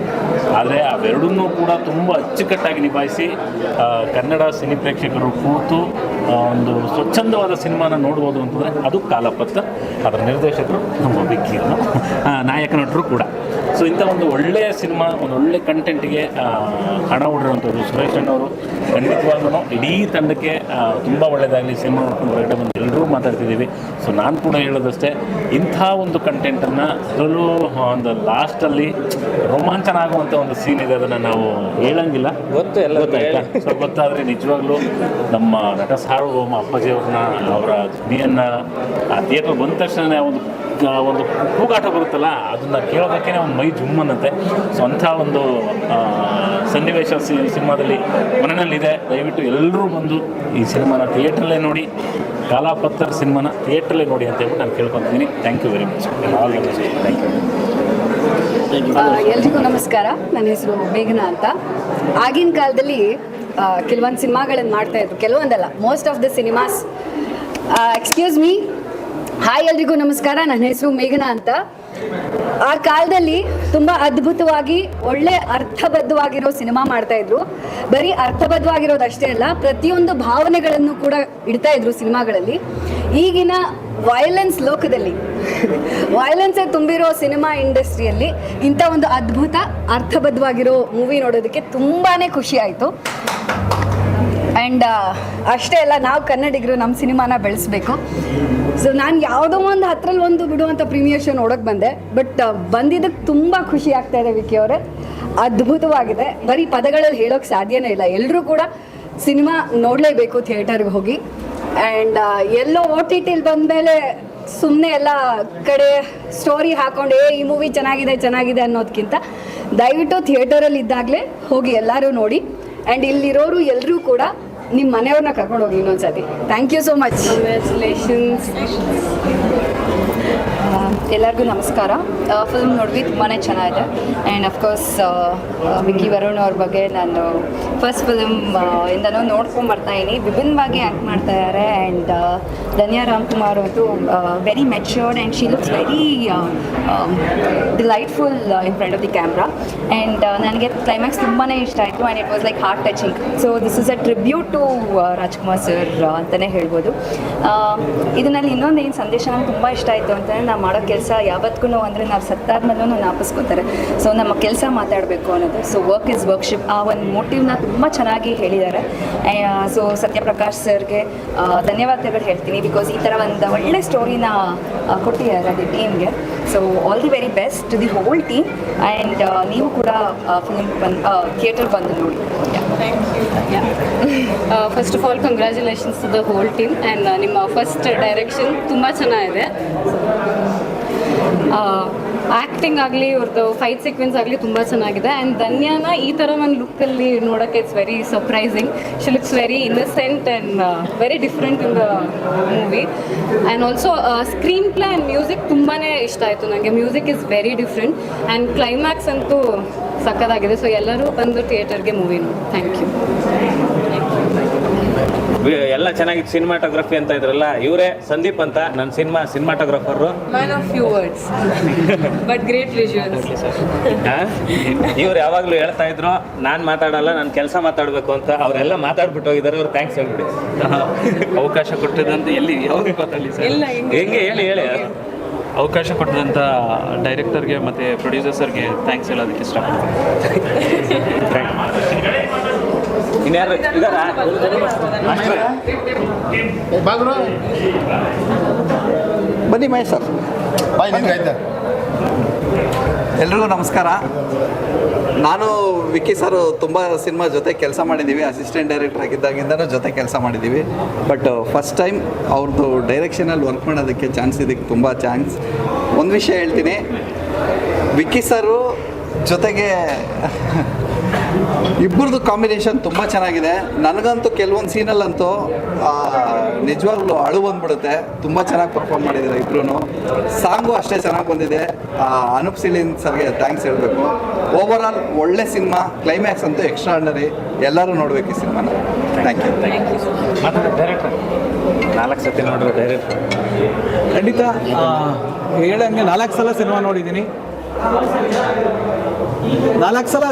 ಆದರೆ ಅವೆರಡನ್ನೂ ಕೂಡ ತುಂಬ ಅಚ್ಚುಕಟ್ಟಾಗಿ ನಿಭಾಯಿಸಿ ಕನ್ನಡ ಸಿನಿ ಪ್ರೇಕ್ಷಕರು ಕೂತು ಒಂದು ಸ್ವಚ್ಛಂದವಾದ ಸಿನಿಮಾನ ನೋಡ್ಬೋದು ಅಂತಂದರೆ ಅದು ಕಾಲಪತ್ರ. ಅದರ ನಿರ್ದೇಶಕರು ನಮ್ಮ ವಿಕ್ಕಿಯನ್ನು ನಾಯಕ ನಟರು ಕೂಡ. ಸೊ ಇಂಥ ಒಂದು ಒಳ್ಳೆಯ ಸಿನಿಮಾ, ಒಂದು ಒಳ್ಳೆ ಕಂಟೆಂಟಿಗೆ ಹಣ ಉಡಿರುವಂಥದ್ದು ಸುರೇಶ್ ಅಣ್ಣವರು ಖಂಡಿತವಾಗ್ಲೂ ಇಡೀ ತಂಡಕ್ಕೆ ತುಂಬ ಒಳ್ಳೆಯದಾಗಲಿ ಸಿನಿಮಾ ನೋಡ್ಕೊಂಡು ಹೊರಗಡೆ ಬಂದು ಎಲ್ಲರೂ ಮಾತಾಡ್ತಿದ್ದೀವಿ. ಸೊ ನಾನು ಕೂಡ ಹೇಳೋದಷ್ಟೇ ಇಂಥ ಒಂದು ಕಂಟೆಂಟನ್ನು ಅದರಲ್ಲೂ ಒಂದು ಲಾಸ್ಟಲ್ಲಿ ರೋಮಾಂಚನ ಆಗುವಂಥ ಒಂದು ಸೀನ್ ಇದೆ ಅದನ್ನು ನಾವು ಹೇಳಂಗಿಲ್ಲ. ಗೊತ್ತು ಎಲ್ಲ ಗೊತ್ತಾಯ್ತಾ? ಸೊ ಗೊತ್ತಾದರೆ ನಿಜವಾಗ್ಲೂ ನಮ್ಮ ನಟ ಸಾರ್ವಭೌಮ ಅಪ್ಪಾಜಿಯವ್ರನ್ನ ಅವರ ಧ್ವನಿಯನ್ನು ಆ ಥಿಯೇಟ್ರ್ ಬಂದ ತಕ್ಷಣ ಒಂದು ಒಂದು ಕೂಗಾಟ ಬರುತ್ತಲ್ಲ ಅದನ್ನು ಕೇಳೋದಕ್ಕೆ ಒಂದು ಮೈ ಜುಮ್ ಅನ್ನತ್ತೆ. ಸೊ ಅಂಥ ಒಂದು ಸನ್ನಿವೇಶ ಸಿನಿಮಾದಲ್ಲಿ ಮನೆಯಲ್ಲಿದೆ ದಯವಿಟ್ಟು ಎಲ್ಲರೂ ಬಂದು ಈ ಸಿನಿಮಾನ ಥಿಯೇಟ್ರಲ್ಲೇ ನೋಡಿ ಕಾಲಾಪತ್ತರ್ ಸಿನಿಮಾನ ಥಿಯೇಟ್ರಲ್ಲೇ ನೋಡಿ ಅಂತ ಹೇಳ್ಬಿಟ್ಟು ನಾನು ಕೇಳ್ಕೊತೀನಿ thank you very much all the best thank you ಎಲ್ರಿಗೂ ನಮಸ್ಕಾರ. ನನ್ನ ಹೆಸರು ಮೇಘನಾ ಅಂತ. ಆಗಿನ ಕಾಲದಲ್ಲಿ ಕೆಲವೊಂದು ಸಿನಿಮಾಗಳನ್ನು ಮಾಡ್ತಾ ಇದ್ರು. ಕೆಲವೊಂದಲ್ಲ most of the cinemas excuse me hi ಎಲ್ರಿಗೂ ನಮಸ್ಕಾರ. ನನ್ನ ಹೆಸರು ಮೇಘನಾ ಅಂತ. ಆ ಕಾಲದಲ್ಲಿ ತುಂಬ ಅದ್ಭುತವಾಗಿ, ಒಳ್ಳೆ ಅರ್ಥಬದ್ಧವಾಗಿರೋ ಸಿನಿಮಾ ಮಾಡ್ತಾ ಇದ್ರು. ಬರೀ ಅರ್ಥಬದ್ಧವಾಗಿರೋದಷ್ಟೇ ಅಲ್ಲ, ಪ್ರತಿಯೊಂದು ಭಾವನೆಗಳನ್ನು ಕೂಡ ಇಡ್ತಾ ಇದ್ರು ಸಿನಿಮಾಗಳಲ್ಲಿ. ಈಗಿನ ವಯಲೆನ್ಸ್ ಲೋಕದಲ್ಲಿ ವಯಲೆನ್ಸ್ ತುಂಬಿರೋ ಸಿನಿಮಾ ಇಂಡಸ್ಟ್ರಿಯಲ್ಲಿ ಇಂಥ ಒಂದು ಅದ್ಭುತ, ಅರ್ಥಬದ್ಧವಾಗಿರೋ ಮೂವಿ ನೋಡೋದಕ್ಕೆ ತುಂಬಾ ಖುಷಿ ಆಯಿತು. ಆ್ಯಂಡ್ ಅಷ್ಟೇ ಅಲ್ಲ, ನಾವು ಕನ್ನಡಿಗರು ನಮ್ಮ ಸಿನಿಮಾನ ಬೆಳೆಸಬೇಕು. ಸೊ ನಾನು ಯಾವುದೋ ಒಂದು ಹತ್ರಲ್ಲಿ ಒಂದು ಬಿಡುವಂಥ ಪ್ರೀಮಿಯರ್ ಶೋ ನೋಡೋಕೆ ಬಂದೆ ಬಟ್ ಬಂದಿದ್ದಕ್ಕೆ ತುಂಬ ಖುಷಿ ಆಗ್ತಾ ಇದೆ ವಿಕಿ ಅವರೇ. ಅದ್ಭುತವಾಗಿದೆ. ಬರೀ ಪದಗಳಲ್ಲಿ ಹೇಳೋಕ್ಕೆ ಸಾಧ್ಯನೇ ಇಲ್ಲ. ಎಲ್ಲರೂ ಕೂಡ ಸಿನಿಮಾ ನೋಡಲೇಬೇಕು ಥಿಯೇಟರ್ಗೆ ಹೋಗಿ. ಆ್ಯಂಡ್ ಎಲ್ಲೋ ಓ ಟಿ ಟಿಲಿ ಬಂದಮೇಲೆ ಸುಮ್ಮನೆ ಎಲ್ಲ ಕಡೆ ಸ್ಟೋರಿ ಹಾಕೊಂಡು, ಏ, ಈ ಮೂವಿ ಚೆನ್ನಾಗಿದೆ ಚೆನ್ನಾಗಿದೆ ಅನ್ನೋದಕ್ಕಿಂತ ದಯವಿಟ್ಟು ಥಿಯೇಟರಲ್ಲಿ ಇದ್ದಾಗಲೇ ಹೋಗಿ ಎಲ್ಲರೂ ನೋಡಿ. ಆ್ಯಂಡ್ ಇಲ್ಲಿರೋರು ಎಲ್ಲರೂ ಕೂಡ ನಿಮ್ಮ ಮನೆಯವ್ರನ್ನ ಕರ್ಕೊಂಡು ಹೋಗಿ ಇನ್ನೊಂದ್ಸತಿ thank you so much congratulations ಎಲ್ಲರಿಗೂ ನಮಸ್ಕಾರ. ಫಿಲ್ಮ್ ನೋಡಿದ್ವಿ ತುಂಬಾ ಚೆನ್ನಾಗಿದೆ. ಆ್ಯಂಡ್ ಅಫ್ಕೋರ್ಸ್ ವಿಕ್ಕಿ ವರುಣ್ ಅವ್ರ ಬಗ್ಗೆ ನಾನು ಫಸ್ಟ್ ಫಿಲ್ಮ್ ಇಂದನೂ ನೋಡ್ಕೊಂಡು ಬರ್ತಾಯಿದ್ದೀನಿ ವಿಭಿನ್ನವಾಗಿ ಆ್ಯಕ್ಟ್ ಮಾಡ್ತಾ ಇದ್ದಾರೆ ಆ್ಯಂಡ್ ಧನ್ಯಾ ರಾಮ್ಕುಮಾರ್ ಅವರು very matured and she looks very delightful in front of the camera and ನನಗೆ ಕ್ಲೈಮ್ಯಾಕ್ಸ್ ತುಂಬಾ ಇಷ್ಟ ಆಯಿತು. And it was like heart touching so this is a tribute to Rajkumar sir ಅಂತಲೇ ಹೇಳ್ಬೋದು. ಇದನ್ನಲ್ಲಿ ಇನ್ನೊಂದು ಏನು ಸಂದೇಶ ನಂಗೆ ತುಂಬ ಇಷ್ಟ ಆಯಿತು ಅಂತಂದರೆ ನಾವು ಮಾಡೋ ಕೆಲಸ ಯಾವತ್ತಿಗೂ ಅಂದರೆ ನಾವು ಸತ್ತಾದ್ಮೇಲೂ ನಾಪಿಸ್ಕೋತಾರೆ. ಸೊ ನಮ್ಮ ಕೆಲಸ ಮಾತಾಡಬೇಕು ಅನ್ನೋದು. ಸೊ ವರ್ಕ್ ಇಸ್ ವರ್ಕ್ಶಿಪ್ ಆ ಒಂದು ಮೋಟಿವ್ನ ತುಂಬ ಚೆನ್ನಾಗಿ ಹೇಳಿದ್ದಾರೆ ಸೊ ಸತ್ಯಪ್ರಕಾಶ್ ಸರ್ಗೆ ಧನ್ಯವಾದಗಳು ಹೇಳ್ತೀನಿ. ಬಿಕಾಸ್ ಈ ಥರ ಒಂದು ಒಳ್ಳೆ ಸ್ಟೋರಿನ ಕೊಟ್ಟಿದ್ದಾರೆ ಅದು ಟೀಮ್ಗೆ so all the very best to the whole team and ನೀವು ಕೂಡ ಫಿಲ್ಮ್ ಬಂದು ಥಿಯೇಟರ್ ಬಂದು ನೋಡಿ. First of all congratulations to the whole team and ನಿಮ್ಮ ಫಸ್ಟ್ ಡೈರೆಕ್ಷನ್ ತುಂಬ ಚೆನ್ನಾಗಿದೆ. ಆ್ಯಕ್ಟಿಂಗ್ ಆಗಲಿ ಇವ್ರದ್ದು ಫೈಟ್ ಸೀಕ್ವೆನ್ಸ್ ಆಗಲಿ ತುಂಬ ಚೆನ್ನಾಗಿದೆ. ಆ್ಯಂಡ್ ಧನ್ಯಾನ, ಈ ಥರ ಒಂದು ಲುಕ್ಕಲ್ಲಿ ನೋಡೋಕ್ಕೆ it's very surprising she looks very innocent and very different in the movie and also screenplay and music ತುಂಬಾ ಇಷ್ಟ ಆಯಿತು ನನಗೆ music is very different and climax ಅಂತೂ ಸಕ್ಕದಾಗಿದೆ ಸೊ ಎಲ್ಲರೂ ಬಂದು ಥಿಯೇಟರ್ಗೆ ಮೂವಿ ನೋಡಿ. ಥ್ಯಾಂಕ್ ಯು ಎಲ್ಲ ಚೆನ್ನಾಗಿತ್ತು ಸಿನಿಮಾಟೋಗ್ರಫಿ ಅಂತ ಇದ್ರಲ್ಲ ಇವರೇ ಸಂದೀಪ್ ಅಂತ ನನ್ನ cinema cinematographer man of few words but great visuals ಇವ್ರು ಯಾವಾಗಲೂ ಹೇಳ್ತಾ ಇದ್ರು ನಾನು ಮಾತಾಡಲ್ಲ ನಾನು ಕೆಲಸ ಮಾತಾಡಬೇಕು ಅಂತ. ಅವರೆಲ್ಲ ಮಾತಾಡ್ಬಿಟ್ಟು ಹೋಗಿದ್ದಾರೆ ಅವ್ರು ಥ್ಯಾಂಕ್ಸ್ ಹೇಳ್ಬಿಡಿ. ಅವಕಾಶ ಕೊಟ್ಟಿದ್ದಂತ ಎಲ್ಲಿ ಯಾವ್ದು ಮಾತಾಡಲಿ ಹೆಂಗೆ ಹೇಳಿ ಹೇಳಿ. ಅವಕಾಶ ಕೊಟ್ಟಿದಂಥ ಡೈರೆಕ್ಟರ್ಗೆ ಮತ್ತು ಪ್ರೊಡ್ಯೂಸರ್ಗೆ ಥ್ಯಾಂಕ್ಸ್ ಹೇಳೋದಕ್ಕೆ ಇಷ್ಟಪಡ್ತೀನಿ. ಇನ್ಯಾರು ಇದಾರಾ? ಬನ್ನಿ ಮಹೇಶ್ ಸರ್. ಎಲ್ರಿಗೂ ನಮಸ್ಕಾರ. ನಾನು ವಿಕ್ಕಿ ಸರ್ ತುಂಬ ಸಿನಿಮಾ ಜೊತೆ ಕೆಲಸ ಮಾಡಿದ್ದೀವಿ ಅಸಿಸ್ಟೆಂಟ್ ಡೈರೆಕ್ಟರ್ ಆಗಿದ್ದಾಗಿಂದನೂ ಜೊತೆ ಕೆಲಸ ಮಾಡಿದ್ದೀವಿ ಬಟ್ ಫಸ್ಟ್ ಟೈಮ್ ಅವ್ರದ್ದು ಡೈರೆಕ್ಷನಲ್ಲಿ ವರ್ಕ್ ಮಾಡೋದಕ್ಕೆ ಚಾನ್ಸ್ ಇದಕ್ಕೆ ತುಂಬ ಚಾನ್ಸ್ ಒಂದು ವಿಷಯ ಹೇಳ್ತೀನಿ. ವಿಕ್ಕಿ ಸರು ಜೊತೆಗೆ ಇಬ್ಬರದು ಕಾಂಬಿನೇಷನ್ ತುಂಬ ಚೆನ್ನಾಗಿದೆ. ನನಗಂತೂ ಕೆಲವೊಂದು ಸೀನಲ್ಲಂತೂ ನಿಜವಾಗ್ಲೂ ಅಳು ಬಂದ್ಬಿಡುತ್ತೆ. ತುಂಬ ಚೆನ್ನಾಗಿ ಪರ್ಫಾರ್ಮ್ ಮಾಡಿದ್ದಾರೆ ಇಬ್ರು ಸಾಂಗು ಅಷ್ಟೇ ಚೆನ್ನಾಗಿ ಬಂದಿದೆ. ಆ, ಅನೂಪ್ ಸಿಲಿನ್ ಸರ್ಗೆ ಥ್ಯಾಂಕ್ಸ್ ಹೇಳಬೇಕು. ಓವರ್ ಆಲ್ ಒಳ್ಳೆ ಸಿನಿಮಾ ಕ್ಲೈಮ್ಯಾಕ್ಸ್ ಅಂತೂ ಎಕ್ಸ್ಟ್ರಾರ್ಡನರಿ ಎಲ್ಲರೂ ನೋಡಬೇಕು ಈ ಸಿನಿಮಾನ. ಥ್ಯಾಂಕ್ ಯು ಡೈರೆಕ್ಟರ್ ನಾಲ್ಕು ಸತಿ ನೋಡ್ರಿ ಡೈರೆಕ್ಟರ್ ಖಂಡಿತ ಹೇಳಂಗೆ ನಾಲ್ಕು ಸಲ ಸಿನಿಮಾ ನೋಡಿದ್ದೀನಿ. ನಾಲ್ಕು ಸಲ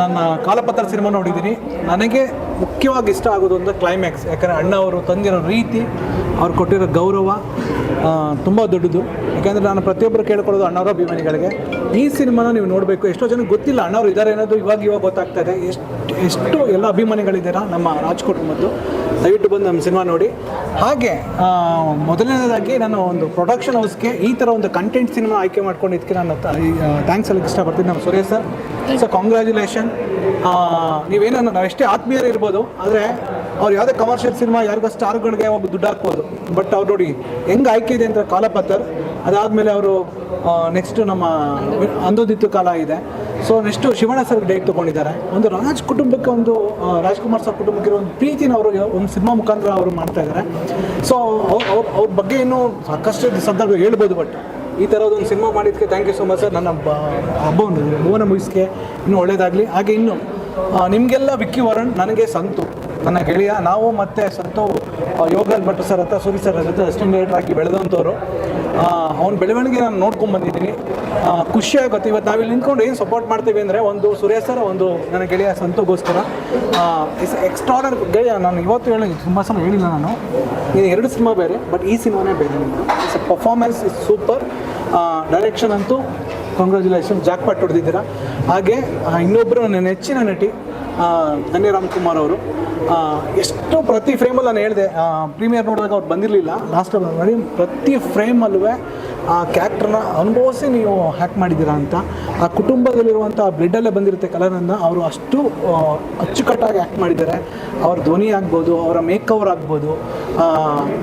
ನನ್ನ ಕಾಲಪತ್ರ ಸಿನಿಮಾ ನೋಡಿದ್ದೀನಿ. ನನಗೆ ಮುಖ್ಯವಾಗಿ ಇಷ್ಟ ಆಗೋದು ಅಂದರೆ ಕ್ಲೈಮ್ಯಾಕ್ಸ್ ಯಾಕಂದರೆ ಅಣ್ಣ ಅವರು ತಂದಿರೋ ರೀತಿ, ಅವ್ರು ಕೊಟ್ಟಿರೋ ಗೌರವ ತುಂಬ ದೊಡ್ಡದು. ಯಾಕೆಂದರೆ ನಾನು ಪ್ರತಿಯೊಬ್ಬರು ಕೇಳ್ಕೊಳ್ಳೋದು ಅಣ್ಣವರ ಅಭಿಮಾನಿಗಳಿಗೆ. ಈ ಸಿನಿಮಾನ ನೀವು ನೋಡಬೇಕು. ಎಷ್ಟೋ ಜನಕ್ಕೆ ಗೊತ್ತಿಲ್ಲ ಅಣ್ಣವ್ರು ಇದ್ದಾರೆ ಅನ್ನೋದು ಇವಾಗ ಇವಾಗ ಗೊತ್ತಾಗ್ತಾ ಇದೆ. ಎಷ್ಟು ಎಷ್ಟು ಎಲ್ಲ ಅಭಿಮಾನಿಗಳಿದ್ದೀರಾ ನಮ್ಮ ರಾಜ್ ಕುಟುಂಬದ್ದು ದಯವಿಟ್ಟು ಬಂದು ನಮ್ಮ ಸಿನಿಮಾ ನೋಡಿ. ಹಾಗೆ ಮೊದಲನೇದಾಗಿ ನಾನು ಒಂದು ಪ್ರೊಡಕ್ಷನ್ ಹೌಸ್ಗೆ ಈ ಥರ ಒಂದು ಕಂಟೆಂಟ್ ಸಿನಿಮಾ ಆಯ್ಕೆ ಮಾಡ್ಕೊಂಡಿದ್ದಕ್ಕೆ ನಾನು ಥ್ಯಾಂಕ್ಸ್ ಹೇಳಕ್ಕೆ ಇಷ್ಟಪಡ್ತೀನಿ ನಮ್ಮ ಸುರೇಶ್ ಸರ್ ಸೊ ಕಾಂಗ್ರ್ಯಾಚುಲೇಷನ್ ನೀವೇನೋ ನಾವು ಎಷ್ಟೇ ಆತ್ಮೀಯರು ಇರ್ಬೋದು, ಆದರೆ ಅವ್ರು ಯಾವುದೇ ಕಮರ್ಷಿಯಲ್ ಸಿನಿಮಾ ಯಾರಿಗೋ ಸ್ಟಾರ್ಗಳಿಗೆ ಒಬ್ಬ ದುಡ್ಡು ಹಾಕ್ಬೋದು. ಬಟ್ ಅವ್ರು ನೋಡಿ ಹೆಂಗೆ ಆಯ್ಕೆ ಇದೆ ಅಂತ ಕಾಲಪತ್ತರ್ ಅದಾದಮೇಲೆ ಅವರು ನೆಕ್ಸ್ಟ್ ನಮ್ಮ ಅಂದೋದಿತ್ತು ಕಾಲ ಇದೆ. So next Shivanna sir date ತೊಗೊಂಡಿದ್ದಾರೆ. ಒಂದು ರಾಜ್ ಕುಟುಂಬಕ್ಕೆ ಒಂದು ರಾಜ್ಕುಮಾರ್ ಸರ್ ಕುಟುಂಬಕ್ಕೆ ಒಂದು ಪ್ರೀತಿನ ಅವರು ಒಂದು ಸಿನಿಮಾ ಮುಖಾಂತರ ಅವರು ಮಾಡ್ತಾ ಇದ್ದಾರೆ. ಸೊ ಅವ್ರ ಬಗ್ಗೆ ಇನ್ನೂ ಸಾಕಷ್ಟು ಸಂದರ್ಭ ಹೇಳ್ಬೋದು ಬಟ್ ಈ ಥರದೊಂದು ಸಿನಿಮಾ ಮಾಡಿದ್ದಕ್ಕೆ thank you so much sir ನನ್ನ ಹಬ್ಬವನ್ನು, ಹೂವನ ಮುಗಿಸ್ಕೆ ಇನ್ನೂ ಒಳ್ಳೇದಾಗಲಿ. ಹಾಗೆ ಇನ್ನು ನಿಮಗೆಲ್ಲ ವಿಕ್ಕಿ ವರುಣ್ ನನಗೆ ಸಂತು, ನನ್ನ ಗೆಳೆಯ. ನಾವು ಮತ್ತೆ ಸಂತು ಯೋಗ ಭಟ್ ಸರ್ ಹತ್ರ, ಸೂರಿ ಸರ್ ಜೊತೆ ಅಷ್ಟೊಂದು ಡೈರೆಕ್ಟರ್ ಆಗಿ ಬೆಳೆದಂಥವ್ರು ಅವ್ನ ಬೆಳವಣಿಗೆ ನಾನು ನೋಡ್ಕೊಂಡು ಬಂದಿದ್ದೀನಿ. ಖುಷಿ ಆಗುತ್ತೆ ಇವತ್ತು ನಾವಿಲ್ಲಿ ನಿಂತ್ಕೊಂಡು ಏನು ಸಪೋರ್ಟ್ ಮಾಡ್ತೀವಿ ಅಂದರೆ ಒಂದು ಸುರೇಶ್ ಸರ್, ಒಂದು ನನ್ನ ಗೆಳೆಯ ಸಂತೋಗೋಸ್ಕರ. ಇಸ್ ಎಕ್ಸ್ಟ್ರಾರ್ಡರ್ ಗೆಳೆಯ, ನಾನು ಇವತ್ತು ಹೇಳಿ ತುಂಬ ಸಲ ಹೇಳಿಲ್ಲ ನಾನು. ಇದು ಎರಡು ಸಿನಿಮಾ ಬೇರೆ ಬಟ್ ಈ ಸಿನಿಮಾನೇ ಬೇರೆ it's performance is super direction ಅಂತೂ ಕಂಗ್ರ್ಯಾಚುಲೇಷನ್ ಜಾಕ್ ಪಟ್ ಹೊಡೆದಿದ್ದೀರಾ. ಹಾಗೆ ಇನ್ನೊಬ್ಬರು ನನ್ನ ನೆಚ್ಚಿನ ನಟಿ ಧನ್ಯ ರಾಮ್ಕುಮಾರ್ ಅವರು. ಎಷ್ಟು ಪ್ರತಿ ಫ್ರೇಮಲ್ಲಿ ನಾನು ಹೇಳಿದೆ ಪ್ರೀಮಿಯರ್ ನೋಡಿದಾಗ ಅವ್ರು ಬಂದಿರಲಿಲ್ಲ. ಲಾಸ್ಟ್ ಪ್ರತಿ ಫ್ರೇಮಲ್ಲೂ ಆ ಕ್ಯಾರೆಕ್ಟರ್ನ ಅನುಭವಿಸಿ ನೀವು ಹ್ಯಾಕ್ ಮಾಡಿದ್ದೀರಾ ಅಂತ, ಆ ಕುಟುಂಬದಲ್ಲಿರುವಂಥ ಬ್ಲಡ್ಡಲ್ಲೇ ಬಂದಿರುತ್ತೆ ಕಲರನ್ನು ಅವರು ಅಷ್ಟು ಅಚ್ಚುಕಟ್ಟಾಗಿ ಆ್ಯಕ್ಟ್ ಮಾಡಿದ್ದಾರೆ. ಅವ್ರ ಧ್ವನಿ ಆಗ್ಬೋದು, ಅವರ ಮೇಕ್ ಆಗ್ಬೋದು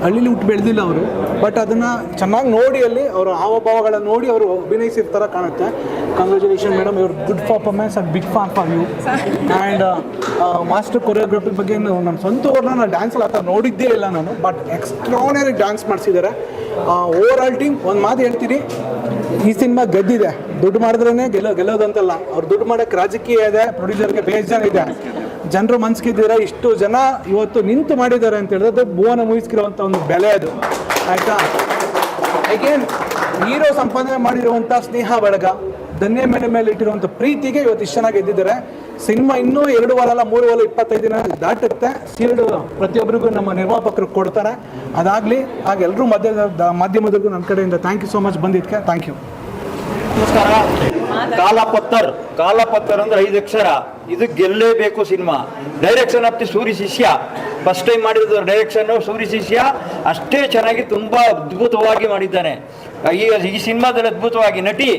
ಹಳ್ಳಿಲಿ ಹುಟ್ಟು ಬೆಳೆದಿಲ್ಲ ಅವರು. ಬಟ್ ಅದನ್ನು ಚೆನ್ನಾಗಿ ನೋಡಿ ಅಲ್ಲಿ ಅವರ ಹಾವಭಾವಗಳನ್ನು ನೋಡಿ ಅವರು ಅಭಿನಯಿಸಿದ ಥರ ಕಾಣುತ್ತೆ. ಕಂಗ್ರ್ಯಾಚುಲೇಷನ್ ಮೇಡಮ್ ಇವ್ರ good performance and big fan for you and master choreography ಬಗ್ಗೆ ನಮ್ಮ ಸ್ವಂತ ಅವ್ರನ್ನ ನಾನು ಡ್ಯಾನ್ಸಲ್ಲಿ ಆ ಥರ ನೋಡಿದ್ದೇ ಇಲ್ಲ ನಾನು ಬಟ್ ಎಕ್ಸ್ಟ್ರಾನರಿ ಡ್ಯಾನ್ಸ್ ಮಾಡಿಸಿದ್ದಾರೆ. ಓವರ್ ಆಲ್ ಟೀಮ್ ಒಂದು ಮಾತು ಹೇಳ್ತೀನಿ. ಈ ಸಿನಿಮಾ ಗೆದ್ದಿದೆ. ದುಡ್ಡು ಮಾಡಿದ್ರೇ ಗೆಲ್ಲೋ, ಗೆಲ್ಲೋದಂತಲ್ಲ. ಅವ್ರು ದುಡ್ಡು ಮಾಡೋಕ್ಕೆ ರಾಜಕೀಯ ಇದೆ ಪ್ರೊಡ್ಯೂಸರ್ಗೆ ಬೇಜಾರು ಇದೆ. ಜನರು ಮನ್ಸ್ಕಿದ್ದೀರಾ ಇಷ್ಟು ಜನ ಇವತ್ತು ನಿಂತು ಮಾಡಿದ್ದಾರೆ ಅಂತ ಹೇಳಿದ್ರೆ ಅದು ಭುವನ ಮುಗಿಸ್ಕಿರುವಂಥ ಒಂದು ಬೆಲೆ ಅದು. ಆಯಿತಾ? ಅಗೇನ್ ಹೀರೋ ಸಂಪಾದನೆ ಮಾಡಿರುವಂಥ ಸ್ನೇಹ ಬಳಗ. ಧನ್ಯ ಮೇಲೆ ಮೇಲೆ ಇಟ್ಟಿರುವಂಥ ಪ್ರೀತಿಗೆ ಇವತ್ತು ಇಷ್ಟು ಚೆನ್ನಾಗಿ ಗೆದ್ದಿದ್ದಾರೆ ಸಿನಿಮಾ ಇನ್ನೂ ಎರಡು ವಾರ ಅಲ್ಲ, ಮೂರು ವಾರ ಇಪ್ಪತ್ತೈದು ದಿನ ದಾಟುತ್ತೆ. ಸೀಲ್ಡ್ ಪ್ರತಿಯೊಬ್ಬರಿಗೂ ನಮ್ಮ ನಿರ್ಮಾಪಕರು ಕೊಡ್ತಾರೆ. ಅದಾಗಲಿ ಹಾಗೆ ಎಲ್ಲರೂ ಮಧ್ಯ ಮಾಧ್ಯಮದವರೆಗೂ ನನ್ನ ಕಡೆಯಿಂದ ಥ್ಯಾಂಕ್ ಯು ಸೋ ಮಚ್ ಬಂದಿದ್ದಕ್ಕೆ ಥ್ಯಾಂಕ್ ಯು ಕಾಲಪತ್ತರ್ ಕಾಲಪತ್ತರ್ ಅಂದ್ರೆ ಐದು ಅಕ್ಷರ. ಇದು ಗೆಲ್ಲೇಬೇಕು cinema. Direction of the Suri ಶಿಷ್ಯ. ಫಸ್ಟ್ ಟೈಮ್ ಮಾಡಿದ ಡೈರೆಕ್ಷನ್ ಸೂರಿ ಶಿಷ್ಯ. ಅಷ್ಟೇ ಚೆನ್ನಾಗಿ ತುಂಬಾ ಅದ್ಭುತವಾಗಿ ಮಾಡಿದ್ದಾನೆ. ಈ ಸಿನಿಮಾದಲ್ಲಿ ಅದ್ಭುತವಾಗಿ ನಟಿ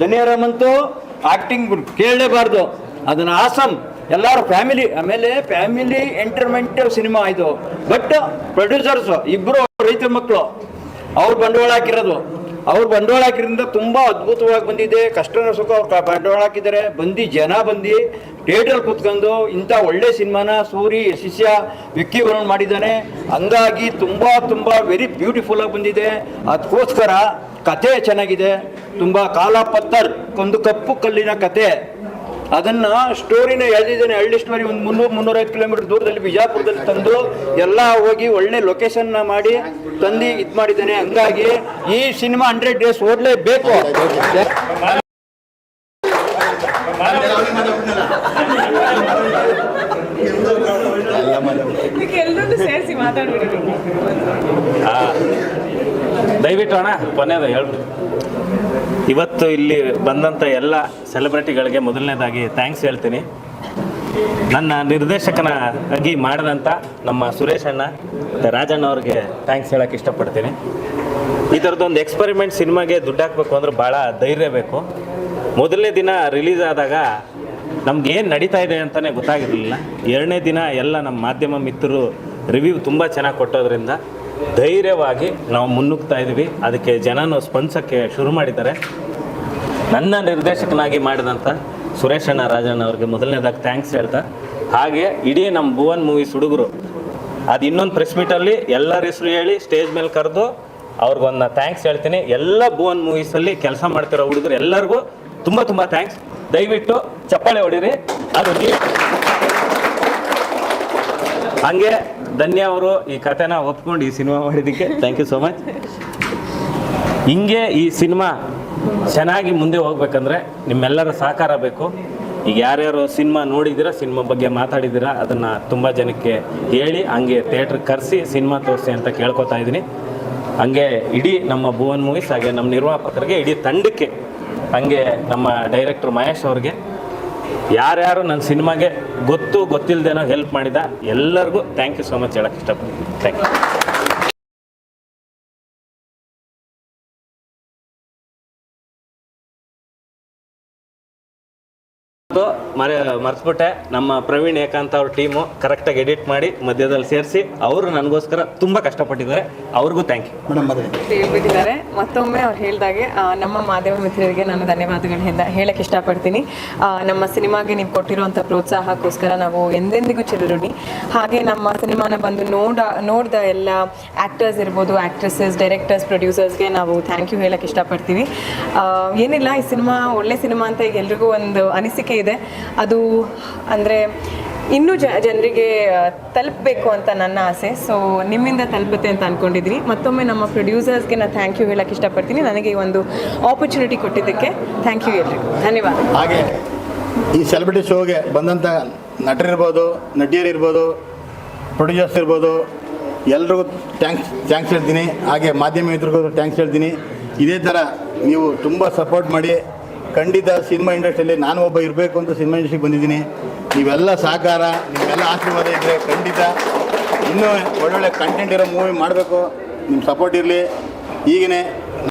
ಧನ್ಯರಾಮಂತೂ ಆಕ್ಟಿಂಗ್ ಕೇಳಲೇಬಾರ್ದು. ಅದನ್ನು ಆಸಮ್ ಎಲ್ಲರೂ ಫ್ಯಾಮಿಲಿ ಆಮೇಲೆ ಫ್ಯಾಮಿಲಿ ಎಂಟರ್ಟೈನ್ಮೆಂಟ್ ಸಿನಿಮಾ ಇದು. ಬಟ್ ಪ್ರೊಡ್ಯೂಸರ್ಸ್ ಇಬ್ಬರು ರೈತರ ಮಕ್ಕಳು ಅವ್ರು ಬಂಡವಾಳ ಹಾಕಿರೋದು. ಅವ್ರು ಬಂಡವಾಳ ಹಾಕಿರೋದ್ರಿಂದ ತುಂಬ ಅದ್ಭುತವಾಗಿ ಬಂದಿದೆ. ಕಷ್ಟನ ಸುಖ, ಅವ್ರು ಬಂಡವಾಳ ಹಾಕಿದ್ದಾರೆ. ಬಂದು, ಜನ ಬಂದು ಥಿಯೇಟರ್ ಕೂತ್ಕೊಂಡು ಇಂಥ ಒಳ್ಳೆ ಸಿನಿಮಾನ ಸೂರಿ ಶಿಷ್ಯ ವಿಕ್ಕಿ ವರುಣ್ ಮಾಡಿದ್ದಾನೆ. ಹಂಗಾಗಿ ತುಂಬ ತುಂಬ ವೆರಿ ಬ್ಯೂಟಿಫುಲ್ಲಾಗಿ ಬಂದಿದೆ. ಅದಕ್ಕೋಸ್ಕರ ಕತೆ ಚೆನ್ನಾಗಿದೆ. ತುಂಬ ಕಾಲಪತ್ತರ್ ಒಂದು ಕಪ್ಪು ಕಲ್ಲಿನ ಕತೆ. ಅದನ್ನ ಸ್ಟೋರಿನ ಎಳೆದಿದ್ದೇನೆ ಹಳ್ಳಿ ಸ್ಟೋರಿ ಒಂದು ಮುನ್ನೂರು ಮುನ್ನೂರೈದು ಕಿಲೋಮೀಟರ್ ದೂರದಲ್ಲಿ ಬಿಜಾಪುರದಲ್ಲಿ ತಂದು ಎಲ್ಲ ಹೋಗಿ ಒಳ್ಳೆ ಲೊಕೇಶನ್ನ ಮಾಡಿ ತಂದು ಇದು ಮಾಡಿದ್ದೇನೆ. ಹಂಗಾಗಿ ಈ ಸಿನಿಮಾ ಹಂಡ್ರೆಡ್ ಡೇಸ್ ಓಡಲೇಬೇಕು ಸೇರಿಸಿ ಮಾತಾಡ್ಬಿಡಿ ಆ, ದಯವಿಟ್ಟು ಅಣ್ಣ ಕೊನೆಯದ ಹೇಳ್ಬಿಡಿ. ಇವತ್ತು ಇಲ್ಲಿ ಬಂದಂಥ ಎಲ್ಲ ಸೆಲೆಬ್ರಿಟಿಗಳಿಗೆ ಮೊದಲನೇದಾಗಿ ಥ್ಯಾಂಕ್ಸ್ ಹೇಳ್ತೀನಿ. ನನ್ನ ನಿರ್ದೇಶಕನಾಗಿ ಮಾಡಿದಂಥ ನಮ್ಮ ಸುರೇಶ್ ಅಣ್ಣ, ಮತ್ತು ರಾಜಣ್ಣ ಅವ್ರಿಗೆ ಥ್ಯಾಂಕ್ಸ್ ಹೇಳಕ್ಕೆ ಇಷ್ಟಪಡ್ತೀನಿ. ಈ ಥರದ್ದೊಂದು ಎಕ್ಸ್ಪೆರಿಮೆಂಟ್ ಸಿನಿಮಾಗೆ ದುಡ್ಡು ಹಾಕಬೇಕು ಅಂದ್ರೆ ಭಾಳ ಧೈರ್ಯ ಬೇಕು. ಮೊದಲನೇ ದಿನ ರಿಲೀಸ್ ಆದಾಗ ನಮ್ಗೆ ಏನು ನಡೀತಾ ಇದೆ ಅಂತಲೇ ಗೊತ್ತಾಗಿರಲಿಲ್ಲ. ಎರಡನೇ ದಿನ ಎಲ್ಲ ನಮ್ಮ ಮಾಧ್ಯಮ ಮಿತ್ರರು ರಿವ್ಯೂ ತುಂಬ ಚೆನ್ನಾಗಿ ಕೊಟ್ಟೋದ್ರಿಂದ ಧೈರ್ಯವಾಗಿ ನಾವು ಮುನ್ನುಗ್ತಾ ಇದ್ವಿ. ಅದಕ್ಕೆ ಜನನು ಸ್ಪಂದಿಸೋಕ್ಕೆ ಶುರು ಮಾಡಿದ್ದಾರೆ. ನನ್ನ ನಿರ್ದೇಶಕನಾಗಿ ಮಾಡಿದಂಥ ಸುರೇಶ್ ಅಣ್ಣ ರಾಜಣ್ಣ ಅವ್ರಿಗೆ ಮೊದಲನೇದಾಗಿ ಥ್ಯಾಂಕ್ಸ್ ಹೇಳ್ತಾ, ಹಾಗೆ ಇಡೀ ನಮ್ಮ ಭುವನ್ ಮೂವೀಸ್ ಹುಡುಗರು, ಅದು ಇನ್ನೊಂದು ಪ್ರೆಸ್ ಮೀಟಲ್ಲಿ ಎಲ್ಲರ ಹೆಸರು ಹೇಳಿ ಸ್ಟೇಜ್ ಮೇಲೆ ಕರೆದು ಅವ್ರಿಗೊಂದು ಥ್ಯಾಂಕ್ಸ್ ಹೇಳ್ತೀನಿ. ಎಲ್ಲ ಭುವನ್ ಮೂವೀಸಲ್ಲಿ ಕೆಲಸ ಮಾಡ್ತಿರೋ ಹುಡುಗರು ಎಲ್ಲರಿಗೂ ತುಂಬ ತುಂಬ ಥ್ಯಾಂಕ್ಸ್ ದಯವಿಟ್ಟು ಚಪ್ಪಾಳೆ ಹೊಡೀರಿ. ಅದು ಹಂಗೆ ಧನ್ಯ ಅವರು ಈ ಕಥೆನ ಒಪ್ಕೊಂಡು ಈ ಸಿನಿಮಾ ಮಾಡಿದ್ದಕ್ಕೆ ಥ್ಯಾಂಕ್ ಯು ಸೋ ಮಚ್ ಹಿಂಗೆ ಈ ಸಿನಿಮಾ ಚೆನ್ನಾಗಿ ಮುಂದೆ ಹೋಗ್ಬೇಕಂದ್ರೆ ನಿಮ್ಮೆಲ್ಲರ ಸಹಕಾರ ಬೇಕು. ಈಗ ಯಾರ್ಯಾರು ಸಿನಿಮಾ ನೋಡಿದ್ದೀರಾ ಸಿನಿಮಾ ಬಗ್ಗೆ ಮಾತಾಡಿದ್ದೀರಾ ಅದನ್ನು ತುಂಬ ಜನಕ್ಕೆ ಹೇಳಿ, ಹಂಗೆ ಥಿಯೇಟ್ರಿಗೆ ಕರೆಸಿ ಸಿನಿಮಾ ತೋರಿಸಿ ಅಂತ ಕೇಳ್ಕೊತಾ ಇದ್ದೀನಿ. ಹಂಗೆ ಇಡೀ ನಮ್ಮ ಭುವನ್ ಮೂವೀಸ್ ಹಾಗೆ ನಮ್ಮ ನಿರ್ವಾಪಕರಿಗೆ ಇಡೀ ತಂಡಕ್ಕೆ, ಹಂಗೆ ನಮ್ಮ ಡೈರೆಕ್ಟರ್ ಮಹೇಶ್ ಅವ್ರಿಗೆ ಯಾರ್ಯಾರು ನನ್ನ ಸಿನಿಮಾಗೆ ಗೊತ್ತು ಗೊತ್ತಿಲ್ಲದೇನೋ ಹೆಲ್ಪ್ ಮಾಡಿದ ಎಲ್ಲರಿಗೂ ಥ್ಯಾಂಕ್ ಯು ಸೋ ಮಚ್ ಹೇಳಕ್ಕೆ ಇಷ್ಟಪಡ್ತೀನಿ. ಥ್ಯಾಂಕ್ ಯು ಮರೆ ಮರ್ತ್ಬಿಟ್ಟೆ ನಮ್ಮ ಪ್ರವೀಣ್ ಏಕಾಂತ ಅವ್ರ ಟೀಮು ಕರೆಕ್ಟಾಗಿ ಎಡಿಟ್ ಮಾಡಿ ಮಧ್ಯದಲ್ಲಿ ಸೇರಿಸಿ ಅವರು ನನಗೋಸ್ಕರ ತುಂಬ ಕಷ್ಟಪಟ್ಟಿದ್ದಾರೆ. ಅವ್ರಿಗೂ ಥ್ಯಾಂಕ್ ಯು ಮೇಡಮ್ ಮದುವೆ. ಹೇಳ್ಬಿಟ್ಟಿದ್ದಾರೆ. ಮತ್ತೊಮ್ಮೆ ಅವ್ರು ಹೇಳಿದಾಗೆ ನಮ್ಮ ಮಾಧ್ಯಮ ಮಿತ್ರರಿಗೆ ನಾನು ಧನ್ಯವಾದಗಳು ಹೇಳ ಹೇಳಕ್ಕೆ ಇಷ್ಟಪಡ್ತೀನಿ. ನಮ್ಮ ಸಿನಿಮಾಗೆ ನೀವು ಕೊಟ್ಟಿರುವಂಥ ಪ್ರೋತ್ಸಾಹಕ್ಕೋಸ್ಕರ ನಾವು ಎಂದೆಂದಿಗೂ ಚಿರಋಣಿ. ಹಾಗೆ ನಮ್ಮ ಸಿನಿಮಾನ ಬಂದು ನೋಡ ನೋಡಿದ ಎಲ್ಲ ಆ್ಯಕ್ಟರ್ಸ್ ಇರ್ಬೋದು ಆ್ಯಕ್ಟ್ರೆಸಸ್ ಡೈರೆಕ್ಟರ್ಸ್ ಪ್ರೊಡ್ಯೂಸರ್ಸ್ಗೆ ನಾವು ಥ್ಯಾಂಕ್ ಯು ಹೇಳಕ್ಕೆ ಇಷ್ಟಪಡ್ತೀವಿ. ಆ, ಏನಿಲ್ಲ ಈ ಸಿನಿಮಾ ಒಳ್ಳೆ ಸಿನಿಮಾ ಅಂತ ಈಗ ಎಲ್ರಿಗೂ ಒಂದು ಅನಿಸಿಕೆ ಇದೆ. ಅದು ಅಂದರೆ ಇನ್ನೂ ಜ ಜನರಿಗೆ ತಲುಪಬೇಕು ಅಂತ ನನ್ನ ಆಸೆ. ಸೊ ನಿಮ್ಮಿಂದ ತಲುಪುತ್ತೆ ಅಂತ ಅಂದ್ಕೊಂಡಿದ್ದೀನಿ ಮತ್ತೊಮ್ಮೆ ನಮ್ಮ ಪ್ರೊಡ್ಯೂಸರ್ಸ್ಗೆ ನಾನು ಥ್ಯಾಂಕ್ ಯು ಹೇಳಕ್ಕೆ ಇಷ್ಟಪಡ್ತೀನಿ. ನನಗೆ ಈ ಒಂದು ಆಪರ್ಚುನಿಟಿ ಕೊಟ್ಟಿದ್ದಕ್ಕೆ ಥ್ಯಾಂಕ್ ಯು ಹೇಳಿ ಧನ್ಯವಾದ. ಹಾಗೆ, ಈ ಸೆಲೆಬ್ರಿಟಿ ಶೋಗೆ ಬಂದಂಥ ನಟರಿರ್ಬೋದು, ನಟಿಯರಿರ್ಬೋದು ಪ್ರೊಡ್ಯೂಸರ್ಸ್ ಇರ್ಬೋದು, ಎಲ್ರಿಗೂ ಥ್ಯಾಂಕ್ಸ್ ಥ್ಯಾಂಕ್ಸ್ ಹೇಳ್ತೀನಿ. ಹಾಗೆ ಮಾಧ್ಯಮ ಮಿತ್ರರಿಗೂ ಥ್ಯಾಂಕ್ಸ್ ಹೇಳ್ತೀನಿ. ಇದೇ ಥರ ನೀವು ತುಂಬ ಸಪೋರ್ಟ್ ಮಾಡಿ ಖಂಡಿತ ಸಿನಿಮಾ ಇಂಡಸ್ಟ್ರಿಯಲ್ಲಿ ನಾನು ಒಬ್ಬ ಇರಬೇಕು ಅಂತ ಸಿನಿಮಾ ಇಂಡಸ್ಟ್ರಿಗೆ ಬಂದಿದ್ದೀನಿ. ನೀವೆಲ್ಲ ಸಹಕಾರ ನಿಮ್ಮೆಲ್ಲ ಆಶೀರ್ವಾದ ಇದ್ದರೆ ಖಂಡಿತ ಇನ್ನೂ ಒಳ್ಳೊಳ್ಳೆ ಕಂಟೆಂಟ್ ಇರೋ ಮೂವಿ ಮಾಡಬೇಕು. ನಿಮ್ಮ ಸಪೋರ್ಟ್ ಇರಲಿ. ಈಗನೇ